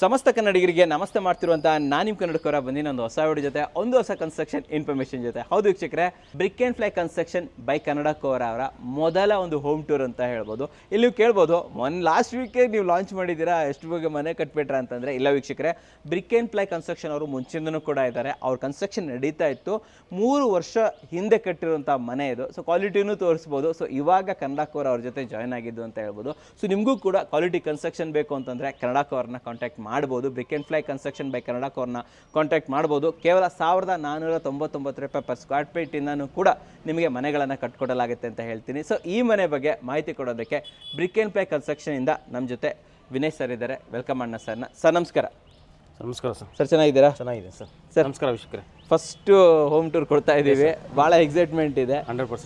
ಸಮಸ್ತ ಕನ್ನಡಿಗರಿಗೆ ನಮಸ್ತೆ ಮಾಡ್ತಿರುವಂಥ ನಾನು ನಿಮ್ಮ ಕನ್ನಡಕರ ಬಂದಿನ ಒಂದು ಹೊಸ ವಿಡಿಯೋ ಜೊತೆ, ಒಂದು ಹೊಸ ಕನ್ಸ್ಟ್ರಕ್ಷನ್ ಇನ್ಫಾರ್ಮೇಷನ್ ಜೊತೆ. ಹೌದು ವೀಕ್ಷಕರೇ brick and fly construction by Kannada Kora ಅವರ ಮೊದಲ ಒಂದು ಹೋಮ್ ಟೂರ್ ಅಂತ ಹೇಳ್ಬೋದು. ಇಲ್ಲಿ ನೀವು ಕೇಳ್ಬೋದು ಒನ್ ಲಾಸ್ಟ್ ವೀಕೇ ನೀವು ಲಾಂಚ್ ಮಾಡಿದ್ದೀರಾ, ಎಷ್ಟು ಬಗ್ಗೆ ಮನೆ ಕಟ್ಬಿಟ್ರ ಅಂತಂದರೆ ಇಲ್ಲ ವೀಕ್ಷಕರೇ. ಬ್ರಿಕ್ ಅಂಡ್ ಫ್ಲೈ ಕನ್ಸ್ಟ್ರಕ್ಷನ್ ಅವರು ಮುಂಚಿಂದನೂ ಕೂಡ ಇದ್ದಾರೆ. ಅವ್ರ ಕನ್ಸ್ಟ್ರಕ್ಷನ್ ನಡೀತಾ ಇತ್ತು. ಮೂರು ವರ್ಷ ಹಿಂದೆ ಕಟ್ಟಿರುವಂಥ ಮನೆ ಇದು. ಸೊ ಕ್ವಾಲಿಟಿನೂ ತೋರಿಸ್ಬೋದು. ಸೊ ಇವಾಗ ಕನ್ನಡ ಕೋರ್ ಅವ್ರ ಜೊತೆ ಜಾಯ್ನ್ ಆಗಿದ್ದು ಅಂತ ಹೇಳ್ಬೋದು. ಸೊ ನಿಮಗೂ ಕೂಡ ಕ್ವಾಲಿಟಿ ಕನ್ಸ್ಟ್ರಕ್ಷನ್ ಬೇಕು ಅಂತಂದರೆ ಕನ್ನಡ ಕೋರ್ನ ಕಾಂಟ್ಯಾಕ್ಟ್ ಮಾಡ್ಬೋದು. Brick and fly construction by Kannada ಕೋರ್ನ contact ಮಾಡ್ಬೋದು. ಕೇವಲ ಸಾವಿರದ ನಾನ್ನೂರ ತೊಂಬತ್ತೊಂಬತ್ತು ರೂಪಾಯಿ ಪರ್ ಸ್ಕ್ವಾರ್ ಫೀಟಿಂದನೂ ಕೂಡ ನಿಮಗೆ ಮನೆಗಳನ್ನು ಕಟ್ಕೊಡಲಾಗುತ್ತೆ ಅಂತ ಹೇಳ್ತೀನಿ. ಸೊ ಈ ಮನೆ ಬಗ್ಗೆ ಮಾಹಿತಿ ಕೊಡೋದಕ್ಕೆ ಬ್ರಿಕ್ ಆ್ಯಂಡ್ ಫ್ಲೈ ಕನ್ಸ್ಟ್ರಕ್ಷನಿಂದ ನಮ್ಮ ಜೊತೆ ವಿನಯ್ ಸರ್ ಇದ್ದಾರೆ. ವೆಲ್ಕಮ್ ಅಣ್ಣ ಸರ್ನ ಸರ್ ನಮಸ್ಕಾರ. ನಮಸ್ಕಾರ ಸರ್. ಸರ್ ಚೆನ್ನಾಗಿದ್ದೀರಾ? ಚೆನ್ನಾಗಿದೆ ಸರ್. ಸರ್. ನಮಸ್ಕಾರ ವೀಕ್ಷಕರೇ. ಫಸ್ಟ್ ಹೋಮ್ ಟೂರ್ ಕೊಡ್ತಾ ಇದ್ದೀವಿ. ಬಹಳ ಎಕ್ಸೈಟ್ಮೆಂಟ್ ಇದೆ.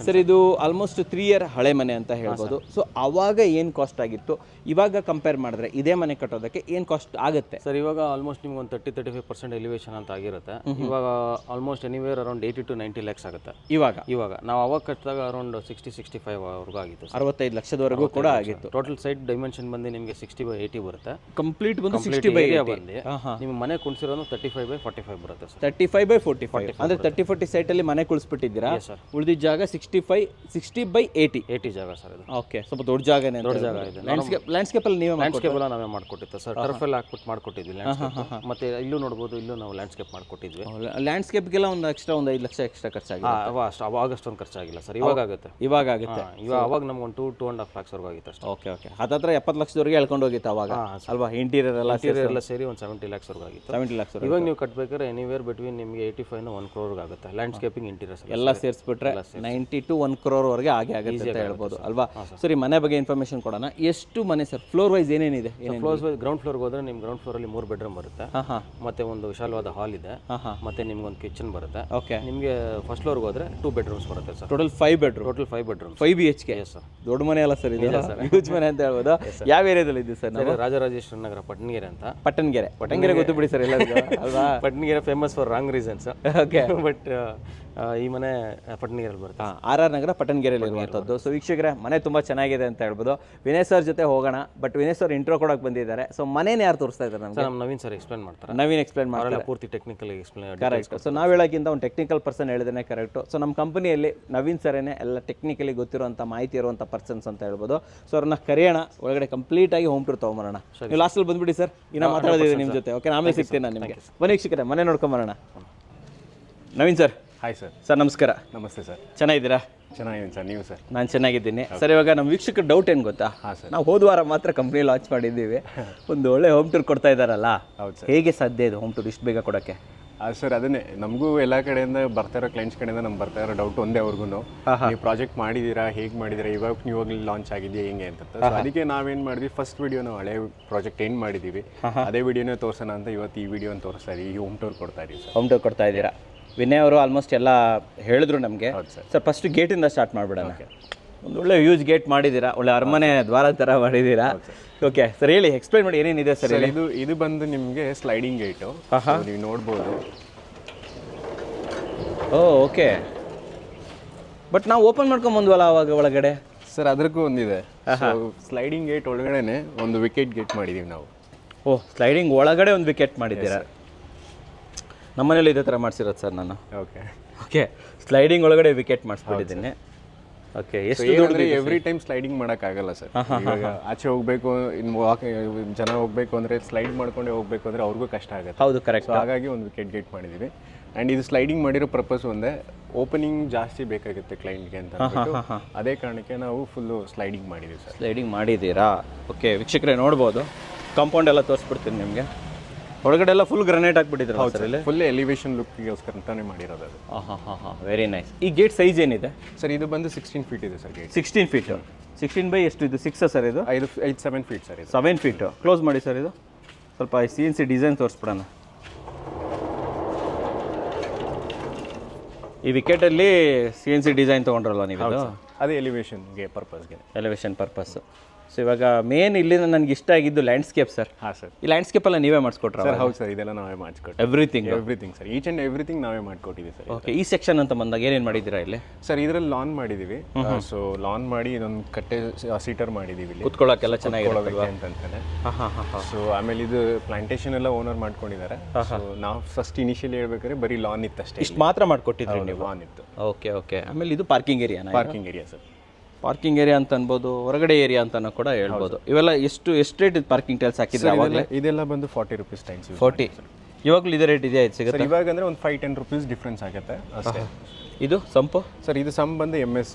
ಸರ್ ಇದು ಆಲ್ಮೋಸ್ಟ್ ತ್ರೀ ಇಯರ್ ಹಳೆ ಮನೆ ಅಂತ ಹೇಳ್ಬೋದು. ಸೊ ಅವಾಗ ಏನು ಕಾಸ್ಟ್ ಆಗಿತ್ತು? ಇವಾಗ ಕಂಪೇರ್ ಮಾಡಿದ್ರೆ ಇದೇ ಮನೆ ಕಟ್ಟೋದಕ್ಕೆ ಏನು ಕಾಸ್ಟ್ ಆಗುತ್ತೆ? ಸರ್ ಇವಾಗ ಆಲ್ಮೋಸ್ಟ್ ನಿಮ್ಗೆ ಒಂದು thirty thirty five percent elevation ಅಂತ ಆಗಿರುತ್ತೆ. ಇವಾಗ almost anywhere around eighty to ninety lakhs ಆಗುತ್ತೆ. ಇವಾಗ? ಇವಾಗ. ನಾವು ಅವಾಗ ಕಟ್ಟಿದಾಗ ಅರೌಂಡ್ ಸಿಕ್ಸ್ಟಿ ಸಿಕ್ಸ್ಟಿ ಫೈವ್ ಅವ್ರಿಗೂ ಆಗಿತ್ತು ಅರವತ್ತೈದು ಲಕ್ಷದವರೆಗೂ ಕೂಡ ಆಗಿತ್ತು. ಟೋಟಲ್ ಸೈಟ್ ಡೈಮೆನ್ಷನ್ ಬಂದು ನಿಮಗೆ ಸಿಕ್ಸ್ಟಿ ಬೈ ಏಯ್ಟಿ ಬರುತ್ತೆ. ಕಂಪ್ಲೀಟ್ ಬಂದು ಸಿಕ್ಸ್ಟಿ ಬೈ ಬಂದು ನಿಮ್ಮ ಮನೆ ಕುಣಿಸಿರೋದು thirty five by forty five ಬರುತ್ತೆ sir thirty five by forty five ಅಂದ್ರೆ ತರ್ಟಿ ಫೋರ್ಟಿ ಸೈಟಲ್ಲಿ ಮನೆ ಕುಳಿಸ್ಬಿಟ್ಟಿದ್ದೀರಾ? ಸರ್. ಉಳಿದಿದ್ದ ಜಾಗ sixty five sixty by eighty eighty ಜಾಗ ಸರ್ ಇದು. ಓಕೆ ಸ್ವಲ್ಪ ದೊಡ್ಡ ಜಾಗನೇ ದೊಡ್ಡ ಜಾಗ ಇದೆ. ಲ್ಯಾಂಡ್ಸ್ಕೇಪ್ ಲ್ಯಾಂಡ್ಸ್ಕೇಪಲ್ಲಿ ನೀವೇ ಲ್ಯಾಂಡ್ಸ್ಕೇಪ್ ಎಲ್ಲ ನಾವೇ ಮಾಡ್ಕೊಟ್ಟಿತ್ತು ಸರ್ ಟರ್ಫ್ ಎಲ್ಲ ಹಾಕ್ಬಿಟ್ಟು ಮಾಡ್ಕೊಟ್ಟಿದ್ವಿ ಲ್ಯಾಂಡ್ಸ್ಕೇಪ್ ಮತ್ತೆ ಇಲ್ಲೂ ನೋಡ್ಬೋದು ಇಲ್ಲೂ ನಾವು ಲ್ಯಾಂಡ್ಸ್ಕೇಪ್ ಮಾಡ್ಕೊಟ್ಟಿದ್ವಿ. ಲ್ಯಾಂಡ್ಸ್ಕೇಪ್ಗೆಲ್ಲ ಒಂದು ಎಕ್ಸ್ಟ್ರಾ ಒಂದು ಐದು ಲಕ್ಷ ಎಕ್ಸ್ಟ್ರಾ ಖರ್ಚಾಗಿಲ್ಲ ಅಷ್ಟು ಅವಾಗ ಅಷ್ಟೊಂದು ಖರ್ಚಾಗಿಲ್ಲ ಸರ್ ಇವಾಗ ಆಗುತ್ತೆ. ಇವಾಗ ಆಗುತ್ತೆ. ಇವಾಗ ಅವಾಗ ನಮ್ಗೆ ಒಂದು ಟೂ ಟೂ ಆ್ಯಂಡ್ ಹಾಫ್ ಲ್ಯಾಕ್ಸ್ವರೆಗೂ ಆಗಿತ್ತು ಅಷ್ಟು. ಓಕೆ ಓಕೆ ಹತ್ತತ್ರ ಎಪ್ಪತ್ತು ಲಕ್ಷದವರೆಗೆ ಎಳ್ಕೊಂಡು ಹೋಗಿತ್ತು ಅವಾಗ. ಅಲ್ವಾ? ಇಂಟೀರಿಯರ್ ಎಲ್ಲ ಇಂಟೀರಿಯರ್ ಎಲ್ಲ ಸೇರಿ ಒಂದು ಸೆವೆಂಟಿ ಲ್ಯಾಕ್ಸ್ವರೆಗೂ ಆಗಿತ್ತು. ಸೆವೆಂಟಿ ಲ್ಯಾಕ್ಸ್ ಇವಾಗ ನೀವು ಕಟ್ಟಬೇಕಾದ್ರೆ ಎನಿವೇರ್ ಬಿಟ್ವೀನ್ ನಿಮಗೆ ಏಯ್ಟಿ ಫೈವ್ನ ಒನ್ ಕ್ರೋರ್ಗೆ ಆಗುತ್ತೆ. ಲ್ಯಾಂಡ್ಸ್ಕೇಪಿಂಗ್ ಇಂಟೀರಿಯರ್ಸ್ ಎಲ್ಲ ಸೇರಿಸ್ಬಿಟ್ರೆ ನೈಂಟಿ ಟು ಒನ್ ಕ್ರೋರ್ವರೆಗೆ ಆಗೇ ಆಗುತ್ತೆ ಅಂತ ಹೇಳ್ಬೋದು ಅಲ್ವಾ? ಸರಿ. ಮನೆ ಬಗ್ಗೆ ಇನ್ಫಾರ್ಮೇಷನ್ ಕೊಡೋಣ. ಎಷ್ಟು ಮನೆ ಸರ್? ಫ್ಲೋರ್ ವೈಸ್ ಏನೇನಿದೆ? ಫ್ಲೋರ್ ವೈಸ್ ಗ್ರೌಂಡ್ ಫ್ಲೋರ್ಗೆ ಹೋದ್ರೆ ನಿಮ್ಮ ಗ್ರೌಂಡ್ ಫ್ಲೋರಲ್ಲಿ ಮೂರು ಬೆಡ್ರೂಮ್ ಬರುತ್ತೆ. ಮತ್ತೆ ಒಂದು ವಿಶಾಲವಾದ ಹಾಲ್ ಇದೆ. ಹಾಂ ಹಾಂ. ಮತ್ತೆ ನಿಮ್ಗೆ ಒಂದು ಕಿಚನ್ ಬರುತ್ತೆ. ಓಕೆ ನಿಮಗೆ ಫಸ್ಟ್ ಫ್ಲೋರ್ಗೆ ಹೋದ್ರೆ ಟೂ ಬೆಡ್ರೂಮ್ಸ್ ಬರುತ್ತೆ sir. Total five bedroom total five bedroom five B H K sir ದೊಡ್ಡ ಮನೆ ಅಲ್ಲ ಸರ್ ಇದು? ಹ್ಯೂಜ್ ಮನೆ ಅಂತ ಹೇಳ್ಬೋದು. ಯಾವ ಏರಿಯಾದಲ್ಲಿ ಇದೆ ಸರ್ ನಾವು? ರಾಜರಾಜೇಶ್ವರ ನಗರ ಪಟ್ಟಣಗೆರೆ ಅಂತ. ಪಟ್ಟಣಗೆರೆ. ಪಟ್ಟಣಗೆರೆ. ಗೊತ್ತು ಬಿಡಿ ಸರ್ ಎಲ್ಲ ಅಲ್ವಾ? Pattanagere famous for wrong reasons okay but ಈ ಮನೆ ಪಟ್ಟಣಗೆರೆಯಲ್ಲಿ ಬರುತ್ತೆ. ಆರ್ ಆರ್ ನಗರ ಪಟ್ಟಣಗೆರೆಯಲ್ಲಿ ಇರುವಂಥದ್ದು. ಸೊ ವೀಕ್ಷಕರೇ ಮನೆ ತುಂಬ ಚೆನ್ನಾಗಿದೆ ಅಂತ ಹೇಳ್ಬೋದು. ವಿನಯ್ ಸರ್ ಜೊತೆ ಹೋಗೋಣ ಬಟ್ ವಿನಯ್ ಸರ್ ಇಂಟ್ರೋ ಕೊಡೋಕೆ ಬಂದಿದ್ದಾರೆ. ಸೊ ಮನೇನ ಯಾರು ತೋರಿಸ್ತಾ ಇದ್ದಾರೆ ನಮಗೆ? ನಮ್ಮ ನವೀನ್ ಸರ್ ಎಕ್ಸ್ಪ್ಲೇನ್ ಮಾಡ್ತಾರೆ. ನವೀನ್ ಎಕ್ಸ್ಪ್ಲೇನ್ ಮಾಡ್ತಾರೆ. ಪೂರ್ತಿ ಟೆಕ್ನಿಕಲ್ ಎಕ್ಸ್ಪ್ಲೇನ್ ಕರೆಕ್ಟ್ ಸೊ ನಾವು ಹೇಳೋಕ್ಕಿಂತ ಒಂದು ಟೆಕ್ನಿಕಲ್ ಪರ್ಸನ್ ಹೇಳಿದ್ರೆ ಕರೆಕ್ಟು ಸೊ ನಮ್ಮ ಕಂಪನಿಯಲ್ಲಿ ನವೀನ್ ಸರೇನೆ ಎಲ್ಲ ಟೆಕ್ನಿಕಲಿ ಗೊತ್ತಿರುವಂಥ ಮಾಹಿತಿ ಇರುವಂಥ ಪರ್ಸನ್ಸ್ ಅಂತ ಹೇಳ್ಬೋದು. ಸೊ ಅವ್ರನ್ನ ಕರೆಯೋಣ ಒಳಗಡೆ ಕಂಪ್ಲೀಟಾಗಿ ಹೋಮ್ ಟೂರ್ ತೊಗೊಂಬರೋಣ. ನೀವು ಲಾಸ್ಟಲ್ಲಿ ಬಂದ್ಬಿಡಿ ಸರ್. ಇನ್ನ ಮಾತಾಡೋದಿದೆ ನಿಮ್ಮ ಜೊತೆ ಓಕೆ ಆಮೇಲೆ ಸಿಗ್ತೀನಿ ನಾನು ನಿಮಗೆ. ಬನ್ನಿ ವೀಕ್ಷಕರೇ ಮನೆ ನೋಡ್ಕೊಂಬರೋಣ Naveen sir. Hi sir sir ನಮಸ್ಕಾರ. ನಮಸ್ತೆ ಸರ್ ಚೆನ್ನಾಗಿದ್ದೀರಾ? ಚೆನ್ನಾಗಿದ್ದೀನಿ ಸರ್ ನೀವು ಸರ್ ನಾನು ಚೆನ್ನಾಗಿದ್ದೀನಿ. ಸರ್ ಇವಾಗ ನಮ್ಮ ವೀಕ್ಷಕರ ಡೌಟ್ ಏನು ಗೊತ್ತಾ? ಸರ್ ನಾವು ಹೋದ ವಾರ ಮಾತ್ರ ಕಂಪ್ನಿ ಲಾಂಚ್ ಮಾಡಿದ್ದೀವಿ. ಒಂದು ಒಳ್ಳೆ ಹೋಮ್ ಟೂರ್ ಕೊಡ್ತಾ ಇದ್ದಾರಲ್ಲ ಹೌದು ಸರ್ ಹೇಗೆ ಸಾಧ್ಯ ಇದು ಹೋಮ್ ಟೂರ್ ಇಷ್ಟು ಬೇಗ ಕೊಡೋಕ್ಕೆ? ಹಾಂ ಸರ್ ಅದನ್ನೇ. ನಮಗೂ ಎಲ್ಲ ಕಡೆಯಿಂದ ಬರ್ತಾ ಇರೋ ಕ್ಲೈಂಟ್ಸ್ ಕಡೆಯಿಂದ ನಮ್ಗೆ ಬರ್ತಾ ಇರೋ ಡೌಟ್ ಒಂದೇ ಅವ್ರಿಗೂ ನೀವು ಪ್ರಾಜೆಕ್ಟ್ ಮಾಡಿದ್ದೀರಾ ಹೇಗೆ ಮಾಡಿದ್ದೀರಾ ಇವಾಗ ನೀವು ಲಾಂಚ್ ಆಗಿದೆಯಾ? ಹೆಂಗೆ ಅಂತ. ಅದಕ್ಕೆ ನಾವೇನು ಮಾಡಿದ್ವಿ? ಫಸ್ಟ್ ವಿಡಿಯೋ ನಾವು ಹಳೆ ಪ್ರಾಜೆಕ್ಟ್ ಏನು ಮಾಡಿದ್ದೀವಿ ಅದೇ ವಿಡಿಯೋನೇ ತೋರಿಸೋಣ ಅಂತ ಇವತ್ತು ಈ ವಿಡಿಯೋನ ತೋರಿಸ್ತಾ ಇದೀವಿ. ಈ ಹೋಮ್ ಟೂರ್ ಕೊಡ್ತಾ ಇದೀವಿ ಸರ್ ಹೋಮ್ ಟೂರ್ ಕೊಡ್ತಾ ಇದ್ದೀರಾ? ವಿನಯ್ ಅವರು ಆಲ್ಮೋಸ್ಟ್ ಎಲ್ಲ ಹೇಳಿದ್ರು ನಮಗೆ. ಸರ್. ಫಸ್ಟ್ ಗೇಟಿಂದ ಸ್ಟಾರ್ಟ್ ಮಾಡಿಬಿಡೋಣ. ಒಂದು ಒಳ್ಳೆ ಯೂಸ್ ಗೇಟ್ ಮಾಡಿದ್ದೀರಾ? ಒಳ್ಳೆ ಅರಮನೆ ದ್ವಾರ ಥರ ಮಾಡಿದ್ದೀರಾ? Okay sir. ಹೇಳಿ ಎಕ್ಸ್ಪ್ಲೈನ್ ಮಾಡಿ ಏನೇನಿದೆ ಸರ್ ಇದು ಇದು ಬಂದು ನಿಮಗೆ ಸ್ಲೈಡಿಂಗ್ ಗೇಟು ನೀವು ನೋಡ್ಬೋದು. ಓ ಓಕೆ ಬಟ್ ನಾವು ಓಪನ್ ಮಾಡ್ಕೊಂಬಂದ್ವಲ್ಲ ಅವಾಗ ಒಳಗಡೆ? ಸರ್ ಅದಕ್ಕೂ ಒಂದಿದೆ. ಸ್ಲೈಡಿಂಗ್ ಗೇಟ್ ಒಳಗಡೆನೆ ಒಂದು ವಿಕೆಟ್ ಗೇಟ್ ಮಾಡಿದ್ದೀವಿ ನಾವು. ಓ ಸ್ಲೈಡಿಂಗ್ ಒಳಗಡೆ ಒಂದು ವಿಕೆಟ್ ಮಾಡಿದ್ದೀರಾ? ನಮ್ಮನೇಲಿ ಇದೇ ಥರ ಮಾಡಿಸಿರೋದು ಸರ್ ನಾನು. ಓಕೆ ಓಕೆ ಸ್ಲೈಡಿಂಗ್ ಒಳಗಡೆ ವಿಕೆಟ್ ಮಾಡಿಸ್ಬಿಟ್ಟಿದ್ದೀನಿ ಓಕೆ ಎಷ್ಟು ನೋಡಿದ್ರೆ ಎವ್ರಿ ಟೈಮ್ ಸ್ಲೈಡಿಂಗ್ ಮಾಡೋಕ್ಕಾಗಲ್ಲ ಸರ್. ಆಚೆ ಹೋಗಬೇಕು ಇನ್ನು ವಾಕ್ ಜನ ಹೋಗಬೇಕು ಅಂದ್ರೆ ಸ್ಲೈಡ್ ಮಾಡ್ಕೊಂಡೆ ಹೋಗಬೇಕು ಅಂದ್ರೆ ಅವ್ರಿಗೂ ಕಷ್ಟ ಆಗುತ್ತೆ. ಹೌದು ಕರೆಕ್ಟ್ ಹಾಗಾಗಿ ಒಂದು ವಿಕೆಟ್ ಗೇಟ್ ಮಾಡಿದ್ದೀವಿ ಆ್ಯಂಡ್ ಇದು ಸ್ಲೈಡಿಂಗ್ ಮಾಡಿರೋ ಪರ್ಪಸ್ ಒಂದೇ ಓಪನಿಂಗ್ ಜಾಸ್ತಿ ಬೇಕಾಗುತ್ತೆ ಕ್ಲೈಂಟ್ಗೆ ಅಂತ ಅದೇ ಕಾರಣಕ್ಕೆ ನಾವು ಫುಲ್ಲು ಸ್ಲೈಡಿಂಗ್ ಮಾಡಿದ್ದೀವಿ ಸರ್. ಸ್ಲೈಡಿಂಗ್ ಮಾಡಿದ್ದೀರಾ? ಓಕೆ ವೀಕ್ಷಕರೇ ನೋಡ್ಬೋದು. ಕಾಂಪೌಂಡ್ ಎಲ್ಲ ತೋರಿಸ್ಬಿಡ್ತೀನಿ ನಿಮಗೆ. ಒಳಗಡೆ ಎಲ್ಲ ಫುಲ್ ಗ್ರನೇಟ್ ಹಾಕ್ಬಿಟ್ಟಿದ್ರು ಸರ್ ಇಲ್ಲಿ. ಫುಲ್ ಎಲಿವೇಶನ್ ಲುಕ್ಗೋಸ್ಕರ ಅಂತಾನೆ ಮಾಡಿರೋದು ಅದು. ಹಾಂ ಹಾಂ ಹಾಂ ವೆರಿ ನೈಸ್ ಈ ಗೇಟ್ ಸೈಜ್ ಏನಿದೆ? ಸರ್ ಇದು ಬಂದು ಸಿಕ್ಸ್ಟೀನ್ ಫೀಟ್ ಇದೆ sir gate sixteen feet sixteen by ಎಷ್ಟು ಇದು? ಸಿಕ್ಸ್ ಸರ್ ಇದು? ಐದು ಐದು ಸೆವೆನ್ ಫೀಟ್ ಸರ್ ಇದು. ಸೆವೆನ್ ಫೀಟ್ ಕ್ಲೋಸ್ ಮಾಡಿ ಸರ್ ಇದು. ಸ್ವಲ್ಪ ಸಿ ಎನ್ ಸಿ ಡಿಸೈನ್ ತೋರಿಸ್ಬಿಡೋಣ. ಈ ವಿಕೆಟಲ್ಲಿ ಸಿ ಎನ್ ಸಿ ಡಿಸೈನ್ ತೊಗೊಂಡ್ರಲ್ವ ನೀವು ಅದೇ ಎಲಿವೇಶನ್ಗೆ ಪರ್ಪಸ್ಗೆ ಎಲಿವೇಶನ್ ಪರ್ಪಸ್ಸು ಸೊ ಇವಾಗ ಮೇನ್ ಇಲ್ಲಿ ನನಗೆ ಇಷ್ಟ ಆಗಿದ್ದು ಲ್ಯಾಂಡ್ಸ್ಕೇಪ್ ಸರ್ ಹಾಂ ಸರ್ ಈ ಲ್ಯಾಂಡ್ಸ್ಕೇಪ್ ಎಲ್ಲ ನೀವೇ ಮಾಡಿಸ್ಕೊಟ್ರ ಸರ್ ಹೌದು ಸರ್ ಇದೆಲ್ಲ ನಾವೇ ಮಾಡಿಸ್ಕೊಟ್ಟು everything everything sir each and everything ನಾವೇ ಮಾಡಿಕೊಟ್ಟಿದ್ದೀವಿ ಸರ್ ಓಕೆ ಈ ಸೆಕ್ಷನ್ ಅಂತ ಬಂದಾಗ ಏನೇನು ಮಾಡಿದ್ದೀರಾ ಇಲ್ಲಿ? ಸರ್ ಇದರಲ್ಲಿ ಲಾನ್ ಮಾಡಿದ್ದೀವಿ. ಸೊ ಲಾನ್ ಮಾಡಿ ಇದೊಂದು ಕಟ್ಟೆ ಸೀಟರ್ ಮಾಡಿದ್ದೀವಿ ಇಲ್ಲಿ. ಕುತ್ಕೊಳ್ಳೋಕೆಲ್ಲ ಚೆನ್ನಾಗಿ ಅಂತಂತಾನೆ. ಸೊ ಆಮೇಲೆ ಇದು ಪ್ಲಾಂಟೇಶನ್ ಎಲ್ಲ ಓನರ್ ಮಾಡ್ಕೊಂಡಿದ್ದಾರೆ. ಸೊ ನಾವು ಫಸ್ಟ್ ಇನಿಷಿಯಲಿ ಹೇಳ್ಬೇಕಾದ್ರೆ ಬರೀ ಲಾನ್ ಇತ್ತು ಅಷ್ಟೇ ಇಷ್ಟು ಮಾತ್ರ ಮಾಡ್ಕೊಟ್ಟಿದ್ದೀವಿ ನೀವು? ಲಾನ್ ಇತ್ತು. ಓಕೆ ಓಕೆ ಆಮೇಲೆ ಇದು parking area parking area sir parking area ಅಂತ ಅನ್ಬೋದು ಹೊರಗಡೆ ಏರಿಯಾ ಅಂತ ಕೂಡ ಹೇಳ್ಬೋದು. ಇವೆಲ್ಲ ಎಷ್ಟು ಎಷ್ಟು ರೇಟ್ ಪಾರ್ಕಿಂಗ್ ಟೈಲ್ಸ್ ಹಾಕಿದ್ರೆ ಅವಾಗಲೇ? ಇದೆಲ್ಲ ಬಂದು ಫಾರ್ಟಿ ರುಪೀಸ್ ಟೈಮ್ಸ್ ಫೋರ್ಟಿ ಇವಾಗಲೂ ಇದೇ ರೇಟ್ ಇದೆಯಾ ಇದು ಸಿಗುತ್ತೆ? ಇವಾಗ ಅಂದರೆ ಒಂದು ಫೈವ್ ಟೆನ್ ರುಪೀಸ್ ಡಿಫ್ರೆನ್ಸ್ ಆಗುತ್ತೆ ಅಷ್ಟೇ. ಇದು ಸಂಪು? ಸರ್ ಇದು ಸಮ್ ಬಂದು ಎಂ ಎಸ್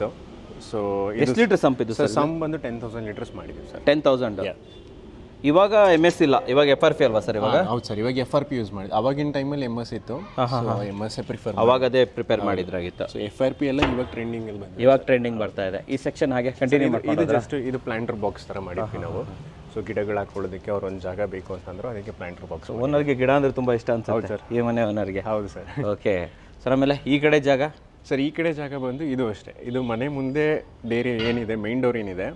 ಸೊ ಎಷ್ಟು ಲೀಟರ್ ಸಂಪ್ ಇದು ಸರ್ ಸಮ್ ಬಂದು ಟೆನ್ ತೌಸಂಡ್ ಲೀಟರ್ಸ್ ಮಾಡಿದ್ದೀವಿ ಸರ್. ಟೆನ್ ತೌಸಂಡ್ ಇವಾಗ ಎಂ ಎಸ್ ಇಲ್ಲ. ಇವಾಗ ಎಫ್ ಆರ್ ಪಿ ಅಲ್ವಾ ಸರ್ ಇವಾಗ? ಹೌದು ಸರ್. ಇವಾಗ ಎಫ್ ಆರ್ ಪಿ ಯೂಸ್ ಮಾಡಿ ಅವಾಗಿನ ಟೈಮಲ್ಲಿ ಎಂ ಎಸ್ ಇತ್ತು. ಎಂ ಎಸ್ ಪ್ರಿಫರ್ ಅವಾಗ ಅದೇ ಪ್ರಿಪೇರ್ ಮಾಡಿದ್ರಾಗಿತ್ತು. ಸೊ ಎಫ್ ಆರ್ ಪಿ ಎಲ್ಲ ಇವಾಗ ಟ್ರೆಂಡಿಂಗ್ ಅಲ್ಲಿ ಬಂದಿದೆ. ಇವಾಗ ಟ್ರೆಂಡಿಂಗ್ ಬರ್ತಾ ಇದೆ. ಈ ಸೆಕ್ಷನ್ ಹಾಗೆ ಕಂಟಿನ್ಯೂ ಇದು ಜಸ್ಟ್ ಇದು ಪ್ಲಾಂಟರ್ ಬಾಕ್ಸ್ ತರ ಮಾಡಿದ್ವಿ ನಾವು. ಸೊ ಗಿಡಗಳು ಹಾಕೊಳ್ಳೋದಕ್ಕೆ ಅವ್ರ ಒಂದು ಜಾಗ ಬೇಕು ಅಂತಂದ್ರು ಅದಕ್ಕೆ ಪ್ಲಾಂಟರ್ ಬಾಕ್ಸ್ ಓನರ್ಗೆ ಗಿಡ ಅಂದ್ರೆ ತುಂಬಾ ಇಷ್ಟ ಅಂತ ಸರ್. ಈ ಮನೆ ಓನರ್ಗೆ ಹೌದು ಸರ್. ಓಕೆ ಸರ್ ಆಮೇಲೆ ಈ ಕಡೆ ಜಾಗ ಸರ್ ಈ ಕಡೆ ಜಾಗ ಬಂದು ಇದು ಅಷ್ಟೇ. ಇದು ಮನೆ ಮುಂದೆ ಡೇರಿ ಏನಿದೆ ಮೈನ್ ಡೋರ್ ಏನಿದೆ.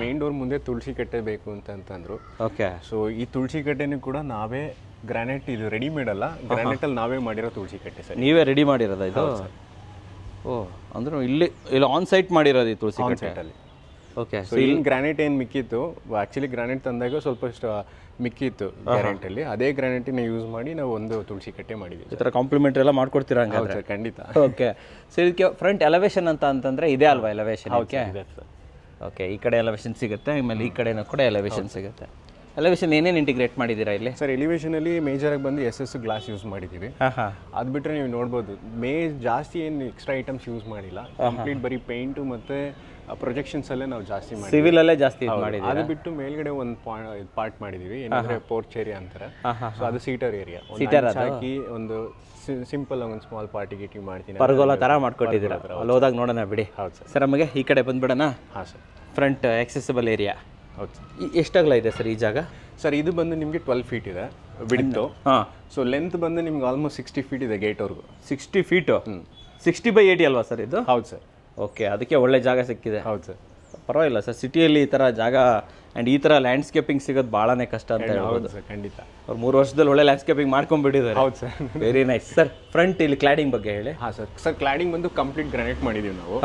ಮೈನ್ ಡೋರ್ ಮುಂದೆ ತುಳಸಿ ಕಟ್ಟೆ ಬೇಕು ಅಂತ ಅಂತಂದ್ರು. ಓಕೆ ಸೊ ಈ ತುಳಸಿ ಕಟ್ಟೆನೂ ಕೂಡ ನಾವೇ ಗ್ರಾನೈಟ್ ಇದು ರೆಡಿಮೇಡ್ ಅಲ್ಲ ಗ್ರಾನೈಟ್ ಅಲ್ಲಿ ನಾವೇ ಮಾಡಿರೋ ತುಳಸಿ ಕಟ್ಟೆ ಸರ್. ನೀವೇ ರೆಡಿ ಮಾಡಿರೋದ ಇದು? ಓ ಅಂದ್ರೆ ಇಲ್ಲಿ ಇಲ್ಲಿ ಆನ್ ಸೈಟ್ ಮಾಡಿರೋದು ಈ ತುಳಸಿ ಕಟ್ಟೆ? ಅಲ್ಲಿ. ಓಕೆ ಸೊ ಇಲ್ಲಿ ಗ್ರಾನೈಟ್ ಏನು ಮಿಕ್ಕಿತ್ತು? ಆ್ಯಕ್ಚುಲಿ ಗ್ರಾನೈಟ್ ತಂದಾಗ ಸ್ವಲ್ಪ ಇಷ್ಟು ಮಿಕ್ಕಿತ್ತು ಗ್ಯಾರಂಟಿ ಅಲ್ಲಿ ಅದೇ ಗ್ರಾನೈಟಿನ ಯೂಸ್ ಮಾಡಿ ನಾವು ಒಂದು ತುಳಸಿ ಕಟ್ಟೆ ಮಾಡಿದ್ವಿ ಈ ಥರ ಕಾಂಪ್ಲಿಮೆಂಟ್ ಎಲ್ಲ ಮಾಡ್ಕೊಡ್ತೀರಾ ಹಂಗಾದ್ರೆ? ಸರ್ ಖಂಡಿತ. ಓಕೆ ಸೊ ಇದಕ್ಕೆ ಫ್ರಂಟ್ ಎಲಿವೇಶನ್ ಅಂತ ಅಂತಂದ್ರೆ ಇದೆ ಅಲ್ವಾ ಎಲಿವೇಶನ್ ಓಕೆ ಓಕೆ ಈ ಕಡೆ ಎಲಿವೇಶನ್ ಸಿಗುತ್ತೆ ಆಮೇಲೆ ಈ ಕಡೆನೂ ಕೂಡ ಎಲಿವೇಶನ್ ಸಿಗುತ್ತೆ. ಎಲಿವೇಶನ್ ಏನೇನು ಇಂಟಿಗ್ರೇಟ್ ಮಾಡಿದ್ದೀರಾ ಇಲ್ಲಿ? ಸರ್ ಎಲಿವೇಶನ್ ಅಲ್ಲಿ ಮೇಜರ್ ಆಗಿ ಬಂದು ಎಸ್ ಎಸ್ ಗ್ಲಾಸ್ ಯೂಸ್ ಮಾಡಿದ್ದೀವಿ. ಅದು ಬಿಟ್ಟರೆ ನೀವು ನೋಡ್ಬೋದು ಮೇ ಜಾಸ್ತಿ ಏನು ಎಕ್ಸ್ಟ್ರಾ ಐಟಮ್ಸ್ ಯೂಸ್ ಮಾಡಿಲ್ಲ. ಕಂಪ್ಲೀಟ್ ಬರೀ ಪೇಂಟು ಮತ್ತೆ ಪ್ರೊಜೆಕ್ಷನ್ಸ್ ಅಲ್ಲೇ ನಾವು ಜಾಸ್ತಿ ಸಿವಿಲ್ ಅಲ್ಲೇ ಜಾಸ್ತಿ ಅದು ಬಿಟ್ಟು ಮೇಲ್ಗಡೆ ಒಂದು ಪಾರ್ಟ್ ಮಾಡಿದೀವಿ ಏನಂದ್ರೆ ಪೋರ್ಚ್ ಏರಿಯಾ ಅಂತಾರೆ. ಸೊ ಅದು ಸೀಟರ್ ಏರಿಯಾ ಸೀಟರ್ ಹಾಕಿ ಒಂದು ಸಿಂಪಲ್ ಆಗಿ ಒಂದು ಸ್ಮಾಲ್ ಪಾರ್ಟಿ ಗಿಟಿ ಮಾಡ್ತೀನಿ. ಪರ್ಗೋಲ ತರ ಮಾಡ್ಕೊಟ್ಟಿದ್ದೀರಾ? ಅಲ್ಲಿ ಹೋದಾಗ ನೋಡೋಣ ಬಿಡಿ. ಹೌದು ಸರ್. ಸರ್ ನಮಗೆ ಈ ಕಡೆ ಬಂದ್ಬಿಡೋಣ. ಹಾಂ ಸರ್. ಫ್ರಂಟ್ ಆಕ್ಸೆಸಿಬಲ್ ಏರಿಯಾ ಹೌದು ಎಷ್ಟಾಗಲ ಇದೆ ಸರ್ ಈ ಜಾಗ? ಸರ್ ಇದು ಬಂದು ನಿಮಗೆ ಟ್ವೆಲ್ ಫೀಟ್ ಇದೆ ಬಿಡ್ತು ಹಾಂ. ಸೊ ಲೆಂತ್ ಬಂದು ನಿಮ್ಗೆ ಆಲ್ಮೋಸ್ಟ್ ಸಿಕ್ಸ್ಟಿ ಫೀಟ್ ಇದೆ ಗೇಟ್ವರೆಗೂ sixty feet sixty by eighty ಅಲ್ವಾ ಸರ್ ಇದು? ಹೌದು ಸರ್. ಓಕೆ ಅದಕ್ಕೆ ಒಳ್ಳೆ ಜಾಗ ಸಿಕ್ಕಿದೆ. ಹೌದು ಸರ್. ಪರವಾಗಿಲ್ಲ ಸರ್ ಸಿಟಿಯಲ್ಲಿ ಈ ಥರ ಜಾಗ ಆ್ಯಂಡ್ ಈ ಥರ ಲ್ಯಾಂಡ್ಸ್ಕೇಪಿಂಗ್ ಸಿಗೋದು ಭಾಳನೇ ಕಷ್ಟ ಅಂತ ಹೇಳ್ಬೋದು. ಹೌದು ಸರ್ ಖಂಡಿತ. ಅವ್ರು ಮೂರು ವರ್ಷದಲ್ಲಿ ಒಳ್ಳೆ ಲ್ಯಾಂಡ್ಸ್ಕೇಪಿಂಗ್ ಮಾಡ್ಕೊಂಡ್ಬಿಟ್ಟಿದ್ದಾರೆ. ಹೌದು sir. Very nice sir front ಇಲ್ಲಿ ಕ್ಲಾಡಿಂಗ್ ಬಗ್ಗೆ ಹೇಳಿ. ಹಾಂ ಸರ್. ಸರ್ ಕ್ಲಾಡಿಂಗ್ ಬಂದು ಕಂಪ್ಲೀಟ್ ಗ್ರಾನೈಟ್ ಮಾಡಿದೀವಿ ನಾವು.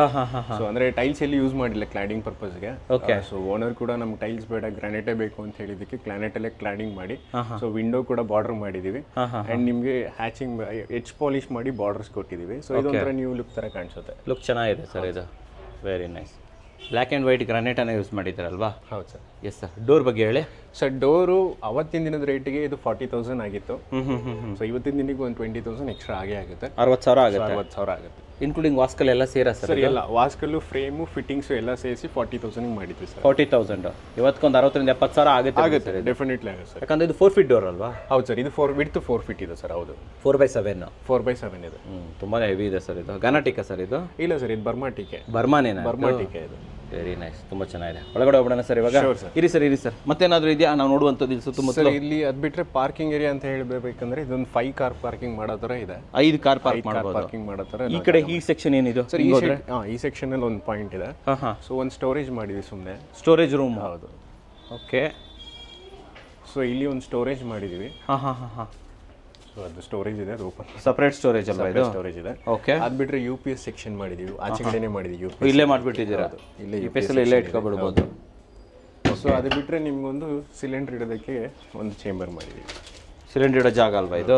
ಸೊ ಅಂದ್ರೆ ಟೈಲ್ಸ್ ಎಲ್ಲಿ ಯೂಸ್ ಮಾಡಿಲ್ಲ ಕ್ಲಾಡಿಂಗ್ ಪರ್ಪಸ್ಗೆ ಓಕೆ ಸೊ ಓನರ್ ಕೂಡ ನಮ್ಗೆ ಟೈಲ್ಸ್ ಬೇಡ ಗ್ರಾನೈಟೇ ಬೇಕು ಅಂತ ಹೇಳಿದಕ್ಕೆ ಗ್ರಾನೈಟ್ ಅಲ್ಲೇ ಕ್ಲಾಡಿಂಗ್ ಮಾಡಿ. ಸೊ ವಿಂಡೋ ಕೂಡ ಬಾರ್ಡರ್ ಮಾಡಿದೀವಿ. ಆ್ಯಂಡ್ ನಿಮಗೆ ಹ್ಯಾಚಿಂಗ್ ಎಚ್ ಪಾಲಿಶ್ ಮಾಡಿ ಬಾರ್ಡರ್ಸ್ ಕೊಟ್ಟಿದ್ದೀವಿ ಸೊ ಇದೊಂಥರ ನ್ಯೂ ಲುಕ್ ತರ ಕಾಣಿಸುತ್ತೆ. ಲುಕ್ ಚೆನ್ನಾಗಿದೆ ಸರ್ ಇದು. Very nice black and white ಗ್ರಾನೈಟನ್ನು use ಮಾಡಿದ್ದೀರಲ್ವಾ ಹೌದು ಸರ್. ಎಸ್ ಸರ್ ಡೋರ್ ಬಗ್ಗೆ ಹೇಳಿ. ಸರ್ ಡೋರು ಅವತ್ತಿನ ದಿನದ ರೇಟಿಗೆ ಇದು ಫಾರ್ಟಿ ತೌಸಂಡ್ ಆಗಿತ್ತು. ಸೊ ಇವತ್ತಿನ ದಿನಕ್ಕೆ ಒಂದು ಟ್ವೆಂಟಿ ತೌಸಂಡ್ ಎಕ್ಸ್ಟ್ರಾ ಆಗೇ ಆಗುತ್ತೆ. ಅರವತ್ತು ಸಾವಿರ ಆಗುತ್ತೆ. ಅರವತ್ತು ಸಾವಿರ ಆಗುತ್ತೆ. ಇನ್ಕ್ಲೂಡಿಂಗ್ ವಾಸ್ಕಲ್ ಎಲ್ಲ ಸೇರ ಸರ್ ಎಲ್ಲ ವಾಸ್ಕಲ್ಲು ಫ್ರೇಮು ಫಿಟ್ಟಿಂಗ್ಸು ಎಲ್ಲ ಸೇರಿಸಿ ಫಾರ್ಟಿ ತೌಸಂಡ್ ಮಾಡಿದ್ವಿ ಸರ್. ಫಾರ್ಟಿ ತೌಸಂಡ್ ಇವತ್ತೊಂದು ಅರವತ್ತರಿಂದ ಎಪ್ಪತ್ತು ಸಾವಿರ ಆಗುತ್ತೆ ಆಗುತ್ತೆ ಡೆಫಿನೆಟ್ಲಿ ಆಗುತ್ತೆ ಸರ್. ಯಾಕಂದ್ರೆ ಇದು ಫೋರ್ ಫೀಟ್ ಡೋರ್ ಅಲ್ವಾ? ಹೌದು ಸರ್ ಇದು ಫೋರ್ ವಿಡ್ತ್ ಫೋರ್ ಫೀಟ್ ಇದೆ ಸರ್ ಹೌದು. Four by seven four by seven ಇದೆ. ಹ್ಞೂ ತುಂಬಾ ಹೆವಿ ಇದೆ ಸರ್ ಇದು. ಗನಾಟಿಕಾ ಸರ್ ಇದು? ಇಲ್ಲ ಸರ್ ಇದು ಬರ್ಮಾಟಿಕೆ. ಬರ್ಮಾನೇನ ಬರ್ಮಾಟಿಕೆ ಇದು. ವೆರಿ ನೈಸ್ ತುಂಬ ಚೆನ್ನಾಗಿದೆ. ಒಳಗಡೆ ಹೋಗ್ಬಿಡೋಣ ಸರ್ ಇವಾಗ? ಇರಿ ಸರ್ ಇರಿ ಸರ್. ಮತ್ತೇನಾದರೂ ಇದೆಯಾ? ನಾವು ನೋಡುವಂಥದ್ದು ಇಲ್ಲಿ ಸುತ್ತಮುತ್ತ ಸರ್ ಇಲ್ಲಿ ಅದು ಬಿಟ್ಟರೆ ಪಾರ್ಕಿಂಗ್ ಏರಿಯಾ ಅಂತ ಹೇಳಬೇಕಂದ್ರೆ ಇದೊಂದು ಫೈವ್ ಕಾರ್ ಪಾರ್ಕಿಂಗ್ ಮಾಡೋ ಥರ ಇದೆ. ಐದು ಕಾರ್ ಪಾರ್ಕ್ ಮಾಡೋ ಪಾರ್ಕಿಂಗ್ ಮಾಡೋ ಥರ ಈ ಕಡೆ ಈ ಸೆಕ್ಷನ್ ಏನಿದೆ? ಸರ್ ಈ ಹಾಂ ಈ ಸೆಕ್ಷನ್ ಅಲ್ಲಿ ಒಂದು ಪಾಯಿಂಟ್ ಇದೆ. ಹಾಂ ಹಾಂ. ಸೊ ಒಂದು ಸ್ಟೋರೇಜ್ ಮಾಡಿದ್ವಿ ಸುಮ್ಮನೆ ಸ್ಟೋರೇಜ್ ರೂಮ್ ಹೌದು. ಓಕೆ ಸೊ ಇಲ್ಲಿ ಒಂದು ಸ್ಟೋರೇಜ್ ಮಾಡಿದೀವಿ. ಹಾಂ ಹಾಂ ಹಾಂ ಹಾಂ. ಸೊ ಅದು ಸ್ಟೋರೇಜ್ ಇದೆ ಅದು ಓಪನ್ ಸಪ್ರೇಟ್ ಸ್ಟೋರೇಜ್ ಅಲ್ವಾ ಇದು? ಸ್ಟೋರೇಜ್ ಇದೆ. ಓಕೆ ಅದ್ ಬಿಟ್ರೆ ಯು ಪಿ ಎಸ್ ಸೆಕ್ಷನ್ ಮಾಡಿದೀವಿ. ಆಚೆ ಕಡೆನೇ ಮಾಡಿದ್ವಿ ಯು ಪಿ ಇಲ್ಲೇ ಮಾಡಿಬಿಟ್ಟಿದ್ದೀರಾ? ಇಲ್ಲೇ ಎಸ್ ಪೇಸಲ್ಲಿ ಇಲ್ಲೇ ಇಟ್ಕೊಬಿಡ್ಬೋದು. ಸೊ ಅದು ಬಿಟ್ರೆ ನಿಮ್ಗೊಂದು ಸಿಲಿಂಡರ್ ಇಡೋದಕ್ಕೆ ಒಂದು ಚೇಂಬರ್ ಮಾಡಿದೀವಿ. ಸಿಲಿಂಡರ್ ಇಡೋ ಜಾಗ ಅಲ್ವಾ ಇದು?